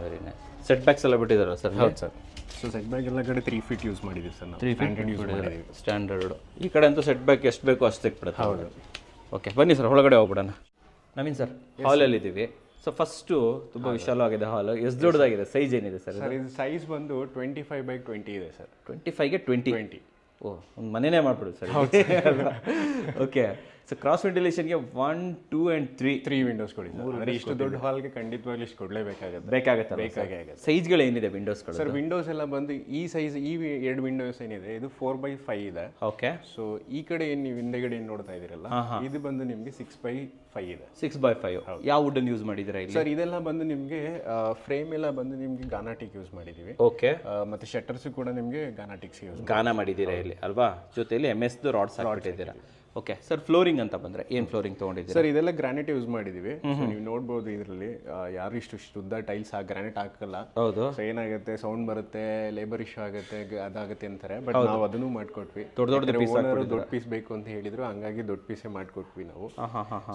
ವೆರಿ ನೈಸ್ ಸೆಟ್ ಬ್ಯಾಕ್ಸ್ ಎಲ್ಲ ಬಿಟ್ಟಿದ್ದಾರೆ ಸರ್ ಹೌದು ಸರ್. ಸೊ ಸೆಟ್ ಬ್ಯಾಕ್ ಎಲ್ಲ ಕಡೆ ತ್ರೀ ಫೀಟ್ ಯೂಸ್ ಮಾಡಿದೀವಿ ಸರ್ ತ್ರೀ ಫೀಟ್ ಯೂಸ್ ಮಾಡಿದೀವಿ. ಸ್ಟ್ಯಾಂಡರ್ಡ್ ಈ ಕಡೆ ಅಂತೂ ಸೆಟ್ ಬ್ಯಾಕ್ ಎಷ್ಟು ಬೇಕೋ ಅಷ್ಟು ಸಿಕ್ಬಿಡುತ್ತೆ. ಹೌದು. ಓಕೆ ಬನ್ನಿ ಸರ್ ಒಳಗಡೆ ಹೋಗ್ಬಿಡೋಣ. ನವೀನ್ ಸರ್ ಹಾಲಲ್ಲಿ ಇದ್ದೀವಿ ಸೊ ಫಸ್ಟು ತುಂಬ ವಿಶಾಲವಾಗಿದೆ ಹಾಲ್ ಎಷ್ಟು ದೊಡ್ಡದಾಗಿದೆ? ಸೈಜ್ ಏನಿದೆ ಸರ್ ಸರ್ ಇದು? ಸೈಜ್ ಬಂದು ಟ್ವೆಂಟಿ ಫೈವ್ ಬೈ ಟ್ವೆಂಟಿ ಇದೆ ಸರ್ ಟ್ವೆಂಟಿ ಫೈವ್ಗೆ ಟ್ವೆಂಟಿ ಟ್ವೆಂಟಿ ಓ ಒಂದು ಮನೆಯೇ ಮಾಡ್ಬಿಡು sir okay so cross ವೆಂಟಿಲೇಷನ್ಗೆ one two and three three windows ಕೊಡಿ ಅಂದ್ರೆ ಇಷ್ಟು ದೊಡ್ಡ ಹಾಲ್ಗೆ ಖಂಡಿತವಾಗಿ ಇಷ್ಟು ಕೊಡಲೇಬೇಕಾಗುತ್ತೆ. ಬೇಕಾಗುತ್ತೆ ಬೇಕಾಗೇ ಆಗುತ್ತೆ. ಸೈಜ್ಗಳು ಏನಿದೆ ವಿಂಡೋಸ್ಗಳು ಸರ್ ವಿಂಡೋಸ್ ಎಲ್ಲ ಬಂದು ಈ ಸೈಜ್ ಈ ಎರಡು ವಿಂಡೋಸ್ ಏನಿದೆ ಇದು ಫೋರ್ ಬೈ ಫೈವ್ ಇದೆ. ಓಕೆ ಸೊ ಈ ಕಡೆ ಏನು ನೀವು ಹಿಂದೆಗಡೆ ಏನು ನೋಡ್ತಾ ಇದ್ದೀರಲ್ಲ ಇದು ಬಂದು ನಿಮಗೆ ಸಿಕ್ಸ್ ಬೈ ಫೈವ್ ಇದೆ. ಸಿಕ್ಸ್ ಬೈ ಫೈವ್ ಯಾವ ವುಡ್ ಯೂಸ್ ಮಾಡಿದ್ದೀರಾ ಇಲ್ಲಿ? ಸರ್ ಇದೆಲ್ಲ ಬಂದು ನಿಮಗೆ ಫ್ರೇಮ್ ಎಲ್ಲ ಬಂದು ನಿಮಗೆ ಗಾನಾಟಿಕ್ ಯೂಸ್ ಮಾಡಿದ್ದೀವಿ. ಓಕೆ ಮತ್ತು ಮತ್ತೆ ಶಟರ್ಸ್ ಕೂಡ ನಿಮಗೆ ಗಾನಾಟಿಕ್ಸ್ ಯೂಸ್ ಗಾನ ಮಾಡಿದ್ದೀರಾ ಇಲ್ಲಿ? ಅಲ್ವಾ? ಜೊತೆಯಲ್ಲಿ ಎಂ ಎಸ್ದು ರಾಡ್ಸ್ ಹಾಕ್ಬಿಟ್ಟಿದ್ದೀರಾ. ಓಕೆ ಸರ್ ಫ್ಲೋರಿಂಗ್ ಅಂತ ಬಂದ್ರೆ ಏನ್ ಫ್ಲೋರಿಂಗ್ ತೊಗೊಂಡಿದ್ದೀರಾ? ಸರ್ ಇದೆಲ್ಲ ಗ್ರಾನೈಟ್ ಯೂಸ್ ಮಾಡಿದೀವಿ. ನೀವು ನೋಡ್ಬೋದು ಇದರಲ್ಲಿ ಯಾರು ಇಷ್ಟು ಶುದ್ಧ ಟೈಲ್ಸ್ ಆ ಗ್ರಾನೈಟ್ ಹಾಕಲ್ಲ. ಹೌದು. ಸೊ ಏನಾಗುತ್ತೆ? ಸೌಂಡ್ ಬರುತ್ತೆ ಲೇಬರ್ ಇಶ್ಯೂ ಆಗುತ್ತೆ ಅದಾಗುತ್ತೆ ಅಂತಾರೆ. ಬಟ್ ನಾವು ಅದನ್ನು ಮಾಡ್ಕೊಟ್ವಿ. ದೊಡ್ಡ ದೊಡ್ಡ ಪೀಸ್ ಬೇಕು ಅಂತ ಹೇಳಿದ್ರು. ಹಂಗಾಗಿ ದೊಡ್ಡ ಪೀಸೇ ಮಾಡ್ಕೊಟ್ವಿ ನಾವು.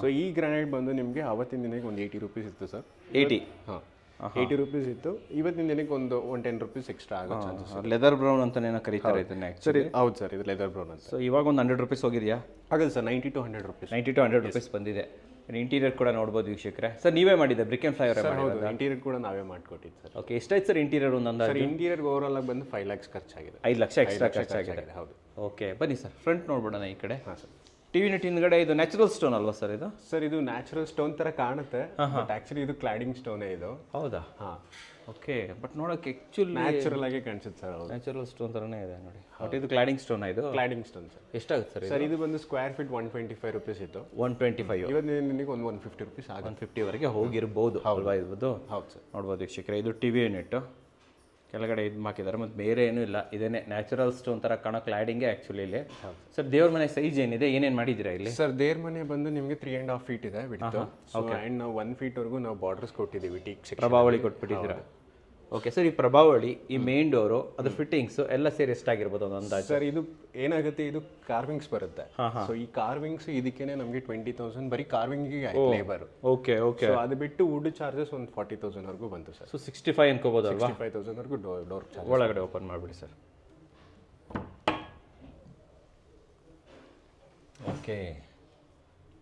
ಸೊ ಈ ಗ್ರಾನೈಟ್ ಬಂದು ನಿಮಗೆ ಅವತ್ತಿನ ದಿನಕ್ಕೆ ಒಂದು ಏಯ್ಟಿ ರುಪೀಸ್ ಇತ್ತು ಸರ್ ಏಯ್ಟಿ ಹಾಂ. ಏಯ್ಟಿ ರುಪೀಸ್ ಇತ್ತು. ಇವತ್ತಿನ ದಿನಕ್ಕೆ ಒಂದು ಒನ್ ಟೆನ್ ರುಪೀಸ್ ಎಕ್ಸ್ಟ್ರಾ ಆಗೋ ಚಾನ್ಸಸ್ ಲೆದರ್ ಬ್ರೌನ್ ಅಂತಲೇ ಕರೀತಾರೆ ಇದನ್ನ ಸರಿ ಹೌದು ಸರ್ ಇದು ಲೆದರ್ ಬ್ರೌನ್ ಅಂತ. ಸೊ ಇವಾಗ ಒಂದು ಹಂಡ್ರೆಡ್ ರುಪೀಸ್ ಹೋಗಿದೆಯಾ? ಆಗಲ್ಲ sir ninety two hundred rupees ninety two hundred rupees ಬಂದಿದೆ. ಇಂಟೀರಿಯರ್ ಕೂಡ ನೋಡ್ಬೋದು ವೀಕ್ಷಕರೇ. ಸರ್ ನೀವೇ ಮಾಡಿದ್ದೆ ಬ್ರಿಕ್ ಆ್ಯಂಡ್ ಫ್ಲೈವರ್ ಹೌದು. ಇಂಟೀರಿಯರ್ ಕೂಡ ನಾವೇ ಮಾಡ್ಕೊಟ್ಟಿದ್ದು ಸರ್. ಓಕೆ ಎಷ್ಟಾಯ್ತು ಸರ್ ಇಂಟೀರಿಯರ್ ಒಂದು ಅಂದಾಜು? ಇಂಟೀರಿಯರ್ ಓವರಾಲ್ ಆಗಿ ಬಂದು ಫೈವ್ ಲ್ಯಾಕ್ಸ್ ಖರ್ಚಾಗಿದೆ. ಐದು ಲಕ್ಷ ಎಕ್ಸ್ಟ್ರಾ ಖರ್ಚಾಗಿದೆ. ಹೌದು. ಓಕೆ ಬನ್ನಿ ಸರ್ ಫ್ರಂಟ್ ನೋಡ್ಬಿಡೋಣ ಈ ಕಡೆ. ಹಾಂ ಸರ್. ಟಿ ವಿ ನೆಟ್ ಹಿಂದ್ಗಡೆ ಇದು ನ್ಯಾಚುರಲ್ ಸ್ಟೋನ್ ಅಲ್ವಾ ಸರ್ ಇದು? ಸರ್ ಇದು ನ್ಯಾಚುರಲ್ ಸ್ಟೋನ್ ತರ ಕಾಣುತ್ತೆ ಬಟ್ ಆಕ್ಚುಲಿ ಇದು ಕ್ಲಾಡಿಂಗ್ ಸ್ಟೋನೇ ಇದು. ಹೌದಾ? ಹಾಂ. ಓಕೆ ಬಟ್ ನೋಡೋಕೆ ಆಕ್ಚುಲಿ ನ್ಯಾಚುರಲ್ ಆಗಿ ಕಾಣಿಸುತ್ತೆ ಸರ್ ಹೌದು ನ್ಯಾಚುರಲ್ ಸ್ಟೋನ್ ತರನೇ ಇದೆ ನೋಡಿ. ಬಟ್ ಇದು ಕ್ಲಾಡಿಂಗ್ ಸ್ಟೋನ್ ಇದು? Cladding stone sir. ಎಷ್ಟಾಗುತ್ತೆ ಸರ್ ಸರ್ ಇದು ಬಂದು square feet one twenty five rupees ಇತ್ತು. ಒನ್ ಟ್ವೆಂಟಿ ಫೈವ್ ಇವತ್ತು ನಿಮಗೆ ಒಂದು ಒನ್ ಫಿಫ್ಟಿ ರುಪೀಸ್ ಆಗುತ್ತೆ. ಒನ್ ಫಿಫ್ಟಿವರೆಗೆ ಹೋಗಿರ್ಬೋದು ಅಲ್ವಾ ಇದು ಹೌದು ಸರ್. ನೋಡ್ಬೋದು ವೀಕ್ಷಕರೇ ಇದು ಟಿ ವಿ ಯೂನಿಟ್ಟು ಕೆಳಗಡೆ ಇದು ಹಾಕಿದ್ದಾರೆ. ಮತ್ತು ಬೇರೆ ಏನೂ ಇಲ್ಲ. ಇದೇನೆ ನ್ಯಾಚುರಲ್ ಸ್ಟೋನ್ ಥರ ಕಾಣೋ ಕ್ಲಾಡಿಂಗೇ ಆ್ಯಕ್ಚುಲಿ ಇಲ್ಲಿ. ಸರ್ ದೇವ್ರ ಮನೆ ಸೈಜ್ ಏನಿದೆ? ಏನೇನು ಮಾಡಿದ್ದೀರಾ ಇಲ್ಲಿ? ಸರ್ ದೇವ್ರ ಮನೆ ಬಂದು ನಿಮಗೆ ತ್ರೀ ಆ್ಯಂಡ್ ಹಾಫ್ ಫೀಟ್ ಇದೆ ಬಿಡ್ತು ಆ್ಯಂಡ್ ನಾವು ಒನ್ ಫೀಟ್ವರೆಗೂ ನಾವು ಬಾರ್ಡರ್ಸ್ ಕೊಟ್ಟಿದ್ದೀವಿ ಟೀಕ್ ಪ್ರಭಾವಳಿ ಕೊಟ್ಬಿಟ್ಟಿದ್ದೀರಾ? ಓಕೆ ಸರ್ ಈ ಪ್ರಭಾವಳಿ ಈ ಮೇನ್ ಡೋರು ಅದು ಫಿಟ್ಟಿಂಗ್ಸ್ ಎಲ್ಲ ಸೇರಿ ಎಷ್ಟಾಗಿರ್ಬೋದು ಒಂದು ಅಂದಾಜು? ಸರ್ ಇದು ಏನಾಗುತ್ತೆ ಇದು ಕಾರ್ವಿಂಗ್ಸ್ ಬರುತ್ತೆ. ಸೊ ಈ ಕಾರ್ವಿಂಗ್ಸ್ ಇದಕ್ಕೇನೆ ನಮಗೆ ಟ್ವೆಂಟಿ ತೌಸಂಡ್ ಬರೀ ಕಾರ್ವಿಂಗಿಗೆ ಲೇಬರ್ ಓಕೆ ಓಕೆ ಸೊ ಅದು ಬಿಟ್ಟು ವುಡ್ ಚಾರ್ಜಸ್ ಒಂದು ಫಾರ್ಟಿ ತೌಸಂಡ್ ವರೆಗೂ ಬಂತು ಸರ್. ಸೊ ಸಿಕ್ಸ್ಟಿ ಫೈವ್ ಅನ್ಕೋಬೋದಲ್ವಾ ಫೈವ್ ತೌಸಂಡ್ ವರೆಗೂ ಡೋರ್ ಚಾರ್ಜ್ ಒಳಗಡೆ ಓಪನ್ ಮಾಡಿಬಿಡಿ ಸರ್. ಓಕೆ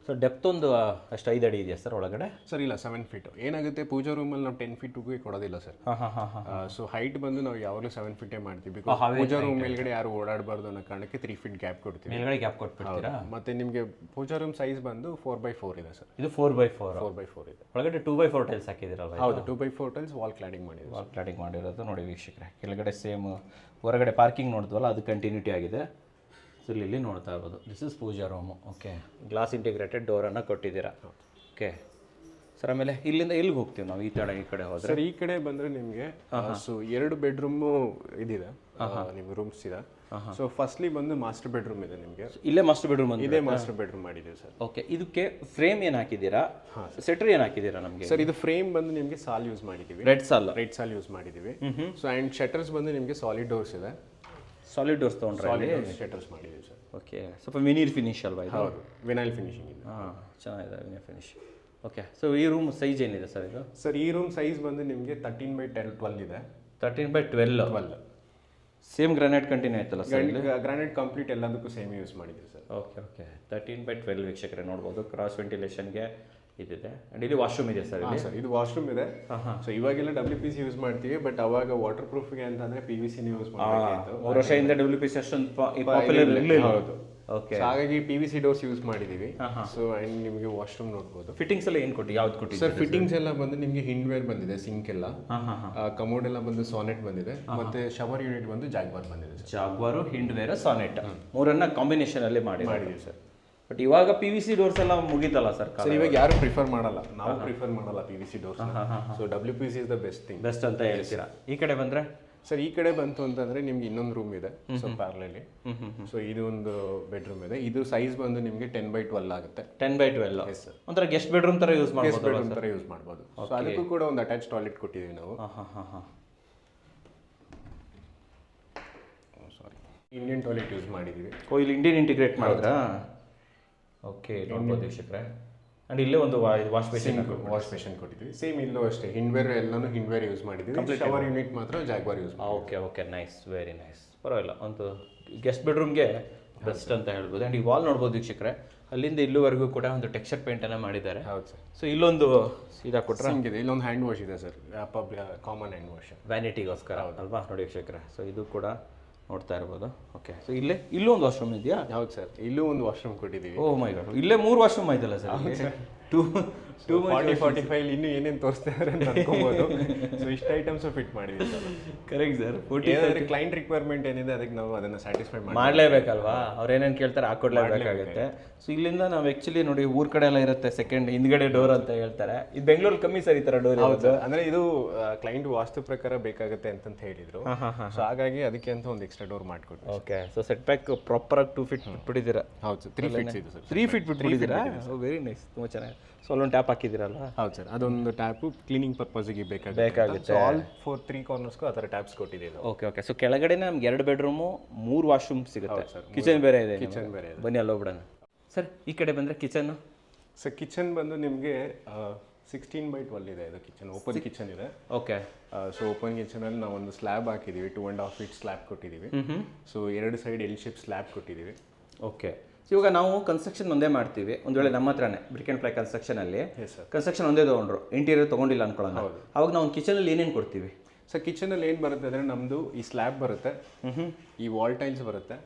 ಸೊ ಡೆಪ್ತ್ ಒಂದು ಅಷ್ಟು ಐದು ಅಡಿ ಇದೆಯಾ ಸರ್ ಒಳಗಡೆ? ಸರ್ ಇಲ್ಲ ಸೆವೆನ್ ಫೀಟ್ ಏನಾಗುತ್ತೆ ಪೂಜಾ ರೂಮಲ್ಲಿ ನಾವು ಟೆನ್ ಫೀಟ್ಗೂ ಕೊಡೋದಿಲ್ಲ ಸರ್. ಹಾಂ ಹಾಂ ಹಾಂ ಹಾಂ ಸೊ ಹೈಟ್ ಬಂದು ನಾವು ಯಾವಾಗಲೂ ಸೆವೆನ್ ಫೀಟೇ ಮಾಡ್ತೀವಿ. ಬಿಕಾಸ್ ಪೂಜಾ ರೂಮ್ ಮೇಲ್ಗಡೆ ಯಾರು ಓಡಾಡಬಾರ್ದು ಅನ್ನೋ ಕಾರಣಕ್ಕೆ ತ್ರೀ ಫೀಟ್ ಗ್ಯಾಪ್ ಕೊಡ್ತೀವಿ. ಮೇಲ್ಗಡೆ ಗ್ಯಾಪ್ ಕೊಟ್ಬಿಡ್ತೀರಾ? ಮತ್ತೆ ನಿಮಗೆ ಪೂಜಾ ರೂಮ್ ಸೈಜ್ ಬಂದು ಫೋರ್ ಬೈ ಫೋರ್ ಇದೆ ಸರ್. ಇದು four by four four by four ಇದೆ. ಒಳಗಡೆ ಟೂ ಬೈ ಫೋರ್ ಟೈಲ್ಸ್ ಹಾಕಿದಿರಲ್ಲ ಹೌದು two by four tiles wall cladding ಮಾಡಿದೆ ವಾಲ್ ಕ್ಲಾಡಿಂಗ್ ಮಾಡಿರೋದು ನೋಡಿ ವೀಕ್ಷಕರೇ. ಕೆಳಗಡೆ ಸೇಮ್ ಹೊರಗಡೆ ಪಾರ್ಕಿಂಗ್ ನೋಡಿದ್ವಲ್ಲ ಅದು ಕಂಟಿನ್ಯೂಟಿ ಆಗಿದೆ. ಸೊ ಇಲ್ಲಿ ನೋಡ್ತಾ ಇರ್ಬೋದು. This is puja room okay glass integrated ಡೋರನ್ನು ಕೊಟ್ಟಿದ್ದೀರಾ? ಓಕೆ ಸರ್ ಆಮೇಲೆ ಇಲ್ಲಿಂದ ಎಲ್ಲಿಗೆ ಹೋಗ್ತೀವಿ ನಾವು? ಈ ಕಡೆ ಈ ಕಡೆ ಹೋದ್ರೆ? ಸರ್ ಈ ಕಡೆ ಬಂದರೆ ನಿಮಗೆ ಸೊ ಎರಡು ಬೆಡ್ರೂಮು ಇದಿದೆ. ನಿಮ್ಗೆ ರೂಮ್ಸ್ ಇದೆ. ಸೊ ಫಸ್ಟ್ಲಿ ಬಂದು ಮಾಸ್ಟರ್ ಬೆಡ್ರೂಮ್ ಇದೆ ನಿಮಗೆ. ಇಲ್ಲೇ ಮಾಸ್ಟರ್ ಬೆಡ್ರೂಮ್ ಇದೆ ಇದೇ ಮಾಸ್ಟರ್ ಬೆಡ್ರೂಮ್ ಮಾಡಿದ್ದೀವಿ ಸರ್ ಓಕೆ ಇದಕ್ಕೆ ಫ್ರೇಮ್ ಏನು ಹಾಕಿದ್ದೀರಾ? ಸೆಟ್ರ್ ಏನು ಹಾಕಿದ್ದೀರಾ ನಮಗೆ? ಸರ್ ಇದು ಫ್ರೇಮ್ ಬಂದು ನಿಮಗೆ ಸಾಲ್ ಯೂಸ್ ಮಾಡಿದ್ದೀವಿ. ರೆಡ್ ಸಾಲ್. ರೆಡ್ ಸಾಲ್ ಯೂಸ್ ಮಾಡಿದ್ದೀವಿ. ಸೊ ಆ್ಯಂಡ್ ಶಟರ್ಸ್ ಬಂದು ನಿಮಗೆ ಸಾಲಿಡ್ ಡೋರ್ಸ್ ಇದೆ. ಸಾಲಿಡ್ ಡೋರ್ಸ್ ತೊಗೊಂಡ್ರೆ ಸಾಲಿಡ್ ಶಟರ್ಸ್ ಮಾಡಿದ್ದೀವಿ ಸರ್. ಓಕೆ ಸ್ವಲ್ಪ ವಿನೀರ್ ಫಿನಿಶ್ ಅಲ್ವಾ ಇದು? ಹೌದು. ವಿನೈಲ್ ಫಿನಿಶಿಂಗ್ ಇದೆ. ಹಾಂ ಚೆನ್ನಾಗಿದೆ ವಿನೈಲ್ ಫಿನಿಶ್ ಓಕೆ ಸೊ ಈ ರೂಮ್ ಸೈಜ್ ಏನಿದೆ ಸರ್ ಇದು? ಸರ್ ಈ ರೂಮ್ ಸೈಜ್ ಬಂದು ನಿಮಗೆ ತರ್ಟೀನ್ ಬೈ ಟೆನ್ ಟ್ವೆಲ್ ಇದೆ. Thirteen by twelve twelve same granite continue ಆಯ್ತಲ್ಲ ಸರ್ ಗ್ರಾನೈಟ್ ಕಂಪ್ಲೀಟ್ ಎಲ್ಲದಕ್ಕೂ ಸೇಮ್ ಯೂಸ್ ಮಾಡಿದ್ದೀವಿ sir. Okay okay thirteen by twelve ವೀಕ್ಷಕರೇ ನೋಡ್ಬೋದು. ಕ್ರಾಸ್ ವೆಂಟಿಲೇಷನ್ಗೆ ಇದಿದೆ. ಆ್ಯಂಡ್ ಇಲ್ಲಿ ವಾಶ್ರೂಮ್ ಇದೆ ಸರ್ ಸರ್ ಇದು ವಾಶ್ರೂಮ್ ಇದೆ. ಸೊ ಇವಾಗೆಲ್ಲ ಡಬ್ಲ್ಯೂ ಪಿ ಸಿ ಯೂಸ್ ಮಾಡ್ತೀವಿ ಬಟ್ ಅವಾಗ ವಾಟರ್ ಪ್ರೂಫ್ಗೆ ಅಂತಂದ್ರೆ ಪಿ ವಿ ಸಿನೇ ಯೂಸ್ ಮಾಡಬೇಕಾಗಿತ್ತು ಮೂರು ವರ್ಷದಿಂದ ಡಬ್ಲ್ಯೂ ಪಿ ಸಿ ಅಷ್ಟೊಂದು ಪಾಪ್ಯುಲರ್ ಇರಲಿಲ್ಲ. ಹೌದು. ಓಕೆ ಹಾಗಾಗಿ P V C doors use ಮಾಡಿದೀವಿ. ಸೊ ಅಂಡ್ ನಿಮಗೆ ವಾಶ್ರೂಮ್ ನೋಡ್ಬೋದು. ಫಿಟ್ಟಿಂಗ್ಸ್ ಎಲ್ಲ ಏನು ಕೊಟ್ಟು ಯಾವ್ದು ಕೊಟ್ಟಿದ್ದೀವಿ ಸರ್? ಫಿಟ್ಟಿಂಗ್ಸ್ ಎಲ್ಲ ಬಂದು ನಿಮಗೆ ಹಿಂಡ್ವೇರ್ ಬಂದಿದೆ ಸಿಂಕ್ ಎಲ್ಲ. ಕಮೋಡ್ ಎಲ್ಲ ಬಂದು ಸಾನೆಟ್ ಬಂದಿದೆ. ಮತ್ತೆ ಶವರ್ ಯೂನಿಟ್ ಬಂದು ಜಾಗ್ವಾರ್ ಬಂದಿದೆ ಜಾಗ್ವಾರ್ ಜಾಗ್ವಾರು ಹಿಂಡ್ವೇರ್ ಸಾನೆಟ್ ಮೂರನ್ನ ಕಾಂಬಿನೇಷನ್ ಅಲ್ಲಿ ಮಾಡಿ ಮಾಡಿದೀವಿ ಸರ್ ಬಟ್ ಇವಾಗ ಪಿ ವಿ ಸಿ ಡೋರ್ಸ್ ಎಲ್ಲ ಮುಗಿತಲ್ಲ ಸರ್ ಸರ್ ಇವಾಗ ಯಾರು ಪ್ರಿಫರ್ ಮಾಡಲ್ಲ. ನಾವು ಪ್ರಿಫರ್ ಮಾಡಲ್ಲ P V C doors so W P C is the best thing best ಅಂತ ಹೇಳ್ತೀರಾ? ಈ ಕಡೆ ಬಂದ್ರೆ? ಸರ್ ಈ ಕಡೆ ಬಂತು ಅಂತಂದ್ರೆ ನಿಮ್ಗೆ ಇನ್ನೊಂದು ರೂಮ್ ಇದೆ ಸೊ ಪ್ಯಾರ್ಲಲ್ಲಿ ಸೊ ಇದು ಒಂದು ಬೆಡ್ರೂಮ್ ಇದೆ. ಇದು ಸೈಜ್ ಬಂದು ನಿಮಗೆ ಟೆನ್ ಬೈ ಟ್ವೆಲ್ ಆಗುತ್ತೆ. ಟೆನ್ ಬೈ ಟ್ವೆಲ್ ಒಂಥರ ಗೆಸ್ಟ್ ಬೆಡ್ರೂಮ್ ತರ ಯೂಸ್ ಗೆಸ್ಟ್ ಬೆಡ್ರೂಮ್ ತರ ಯೂಸ್ ಮಾಡ್ಬೋದು. ಸೊ ಅದಕ್ಕೂ ಕೂಡ ಒಂದು ಅಟ್ಯಾಚ್ ಟಾಯ್ಲೆಟ್ ಕೊಟ್ಟಿದ್ದೀವಿ ನಾವು. ಸಾರಿ ಇಂಡಿಯನ್ ಟಾಯ್ಲೆಟ್ ಯೂಸ್ ಮಾಡಿದ್ದೀವಿ ಓ ಇಲ್ಲಿ ಇಂಡಿಯನ್ ಇಂಟಿಗ್ರೇಟ್ ಮಾಡಿದ್ರಾ? ಓಕೆ ನೋಡ್ಬೋದು ವೀಕ್ಷಕರೇ. ಆ್ಯಂಡ್ ಇಲ್ಲೇ ಒಂದು ವಾಶ್ ಬೇಸಿನ್ ವಾಶ್ ಬೇಸಿನ್ ಕೊಟ್ಟಿದ್ವಿ. ಸೇಮ್ ಇಲ್ಲೂ ಅಷ್ಟೇ. ಹಿಂಡ್ವೇರ್ ಎಲ್ಲಾನು ಹಿಂಡ್ವೇರ್ ಯೂಸ್ ಮಾಡಿದ್ವಿ. ಶವರ್ ಯೂನಿಟ್ ಮಾತ್ರ Jaquar use okay okay nice very nice ಪರವಾಗಿಲ್ಲ ಒಂದು ಗೆಸ್ಟ್ ಬೆಡ್ರೂಮ್ಗೆ ಬೆಸ್ಟ್ ಅಂತ ಹೇಳ್ಬೋದು. ಆ್ಯಂಡ್ ಈ ವಾಲ್ ನೋಡ್ಬೋದು ವೀಕ್ಷಕರೇ ಅಲ್ಲಿಂದ ಇಲ್ಲಿವರೆಗೂ ಕೂಡ ಒಂದು ಟೆಕ್ಸ್ಚರ್ ಪೇಂಟನ್ನು ಮಾಡಿದ್ದಾರೆ. ಹೌದು ಸರ್. ಸೊ ಇಲ್ಲೊಂದು ಸೀದಾ ಕೊಟ್ಟರೆ ಹಂಗಿದೆ ಇಲ್ಲೊಂದು ಹ್ಯಾಂಡ್ ವಾಶ್ ಇದೆ ಸರ್. ಕಾಮನ್ ಹ್ಯಾಂಡ್ ವಾಶ್ ವ್ಯಾನಿಟಿಗೋಸ್ಕರ ಅಲ್ವಾ? ನೋಡಿ ವೀಕ್ಷಕರೇ. ಸೊ ಇದು ಕೂಡ ನೋಡ್ತಾ ಇರ್ಬೋದು. ಓಕೆ ಸೊ ಇಲ್ಲೇ ಇಲ್ಲೂ ಒಂದು ವಾಶ್ರೂಮ್ ಇದೆಯಾ? ಹೌದು ಸರ್ ಇಲ್ಲೂ ಒಂದು ವಾಶ್ರೂಮ್ ಕೊಟ್ಟಿದ್ದೀವಿ. ಓ ಮೈ ಗಾಡ್ ಇಲ್ಲೇ ಮೂರು ವಾಶ್ರೂಮ್ ಆಯ್ತಲ್ಲ sir two forty forty five ಇನ್ನು ಏನೇನು ತೋರಿಸ್ತಾ ಅಂತ ಅನ್ಕೋಬಹುದು ಸೊ ಇಷ್ಟು ಐಟಮ್ಸ್ ಫಿಟ್ ಮಾಡಿದ್ವಿ ಕರೆಕ್ಟ್ ಸರ್. ಏನಾದ್ರೆ ಕ್ಲೈಂಟ್ ರಿಕ್ವೈರ್ಮೆಂಟ್ ಏನಿದೆ ಅದಕ್ಕೆ ನಾವು ಅದನ್ನ ಸ್ಯಾಟಿಸ್ಫೈ ಮಾಡಲೇಬೇಕಲ್ವಾ? ಅವ್ರು ಏನೇನು ಕೇಳ್ತಾರೆ ಹಾಕೊಡ್ಲೇಬೇಕಾಗುತ್ತೆ ಸೊ ಇಲ್ಲಿಂದ ನಾವು ಆ್ಯಕ್ಚುಲಿ ನೋಡಿ ಊರ್ ಕಡೆ ಎಲ್ಲ ಇರುತ್ತೆ ಸೆಕೆಂಡ್ ಹಿಂದ್ಗಡೆ ಡೋರ್ ಅಂತ ಹೇಳ್ತಾರೆ. ಇದು ಬೆಂಗಳೂರು ಕಮ್ಮಿ ಸರ್ ಈ ತರ ಡೋರ್ ಹೌದು ಅಂದ್ರೆ ಇದು ಕ್ಲೈಂಟ್ ವಾಸ್ತು ಪ್ರಕಾರ ಬೇಕಾಗುತ್ತೆ ಅಂತಂತ ಹೇಳಿದ್ರು. ಸೊ ಹಾಗಾಗಿ ಅದಕ್ಕೆ ಅಂತ ಒಂದು extra door ಮಾಡ್ಕೊಟ್ಟು okay so set back proper ಆಗಿ ಟೂ ಫೀಟ್ ಬಿಟ್ಬಿಟ್ಟಿದ್ದೀರಾ ಹೌದು ತ್ರೀ ಫೀಟ್ಸ್ ಇದು ಸರ್ ತ್ರೀ ಫೀಟ್ ಬಿಟ್ಬಿಟ್ಟಿದ್ದೀರಾ ವೆರಿ ನೈಸ್ ತುಂಬ ಚೆನ್ನಾಗಿ ಸೊ ಅಲ್ಲೊಂದು ಟ್ಯಾಪ್ ಹಾಕಿದಿರಲ್ಲ ಹೌದು ಸರ್ ಅದೊಂದು ಟ್ಯಾಪ್ ಕ್ಲೀನಿಂಗ್ ಪರ್ಪಸ್ಗೆ ಬೇಕಾಗುತ್ತೆ ಬೇಕಾಗುತ್ತೆ. ಆಲ್ ಫೋರ್ ತ್ರೀ ಕಾರ್ನರ್ಸ್ಗೂ ಆ ಥರ ಟ್ಯಾಪ್ಸ್ ಕೊಟ್ಟಿದೆ ಇದು ಓಕೆ ಓಕೆ ಸೊ ಕೆಳಗಡೆ ನಮ್ಗೆ ಎರಡು ಬೆಡ್ರೂಮು ಮೂರು ವಾಶ್ರೂಮ್ ಸಿಗುತ್ತೆ. ಕಿಚನ್ ಬೇರೆ ಇದೆ ಕಿಚನ್ ಬೇರೆ ಇದೆ. ಬನ್ನಿ ಅಲ್ಲೋಗ್ಬಿಡೋಣ ಸರ್ ಈ ಕಡೆ ಬಂದರೆ ಕಿಚನ್ ಸರ್ ಕಿಚನ್ ಬಂದು ನಿಮಗೆ ಸಿಕ್ಸ್ಟೀನ್ ಬೈ ಟ್ವೆಲ್ ಇದೆ ಇದು ಕಿಚನ್ ಓಪನ್ ಕಿಚನ್ ಇದೆ. ಓಕೆ ಸೊ ಓಪನ್ ಕಿಚನಲ್ಲಿ ನಾವು ಒಂದು ಸ್ಲ್ಯಾಬ್ ಹಾಕಿದ್ದೀವಿ two and half feet slab ಕೊಟ್ಟಿದ್ದೀವಿ. ಸೊ ಎರಡು ಸೈಡ್ ಎಲ್ ಶೇಪ್ ಸ್ಲ್ಯಾಬ್ ಕೊಟ್ಟಿದ್ದೀವಿ. ಓಕೆ ಇವಾಗ ನಾವು ಕನ್ಸ್ಟ್ರಕ್ಷನ್ ಒಂದೇ ಮಾಡ್ತೀವಿ. ಒಂದು ವೇಳೆ ನಮ್ಮ ಹತ್ರನೇ ಬ್ರಿಕ್ ಆ್ಯಂಡ್ ಫ್ಲೈ ಕನ್ಸ್ಟ್ರಕ್ಷನಲ್ಲಿ ಕನ್ಸ್ಟ್ರಕ್ಷನ್ ಒಂದೇ ತೊಗೊಂಡ್ರು. ಇಂಟೀರಿಯರ್ ತಗೊಂಡಿಲ್ಲ ಅನ್ಕೊಳ್ಳೋಣ. ಅವಾಗ ನಾವು ಕಿಚನಲ್ಲಿ ಏನೇನು ಕೊಡ್ತೀವಿ? ಸರ್ ಕಿಚನಲ್ಲಿ ಏನು ಬರುತ್ತೆ ಅಂದರೆ ನಮ್ಮದು ಈ ಸ್ಲ್ಯಾಬ್ ಬರುತ್ತೆ ಈ ವಾಲ್ ಟೈಲ್ಸ್ ಬರುತ್ತೆ.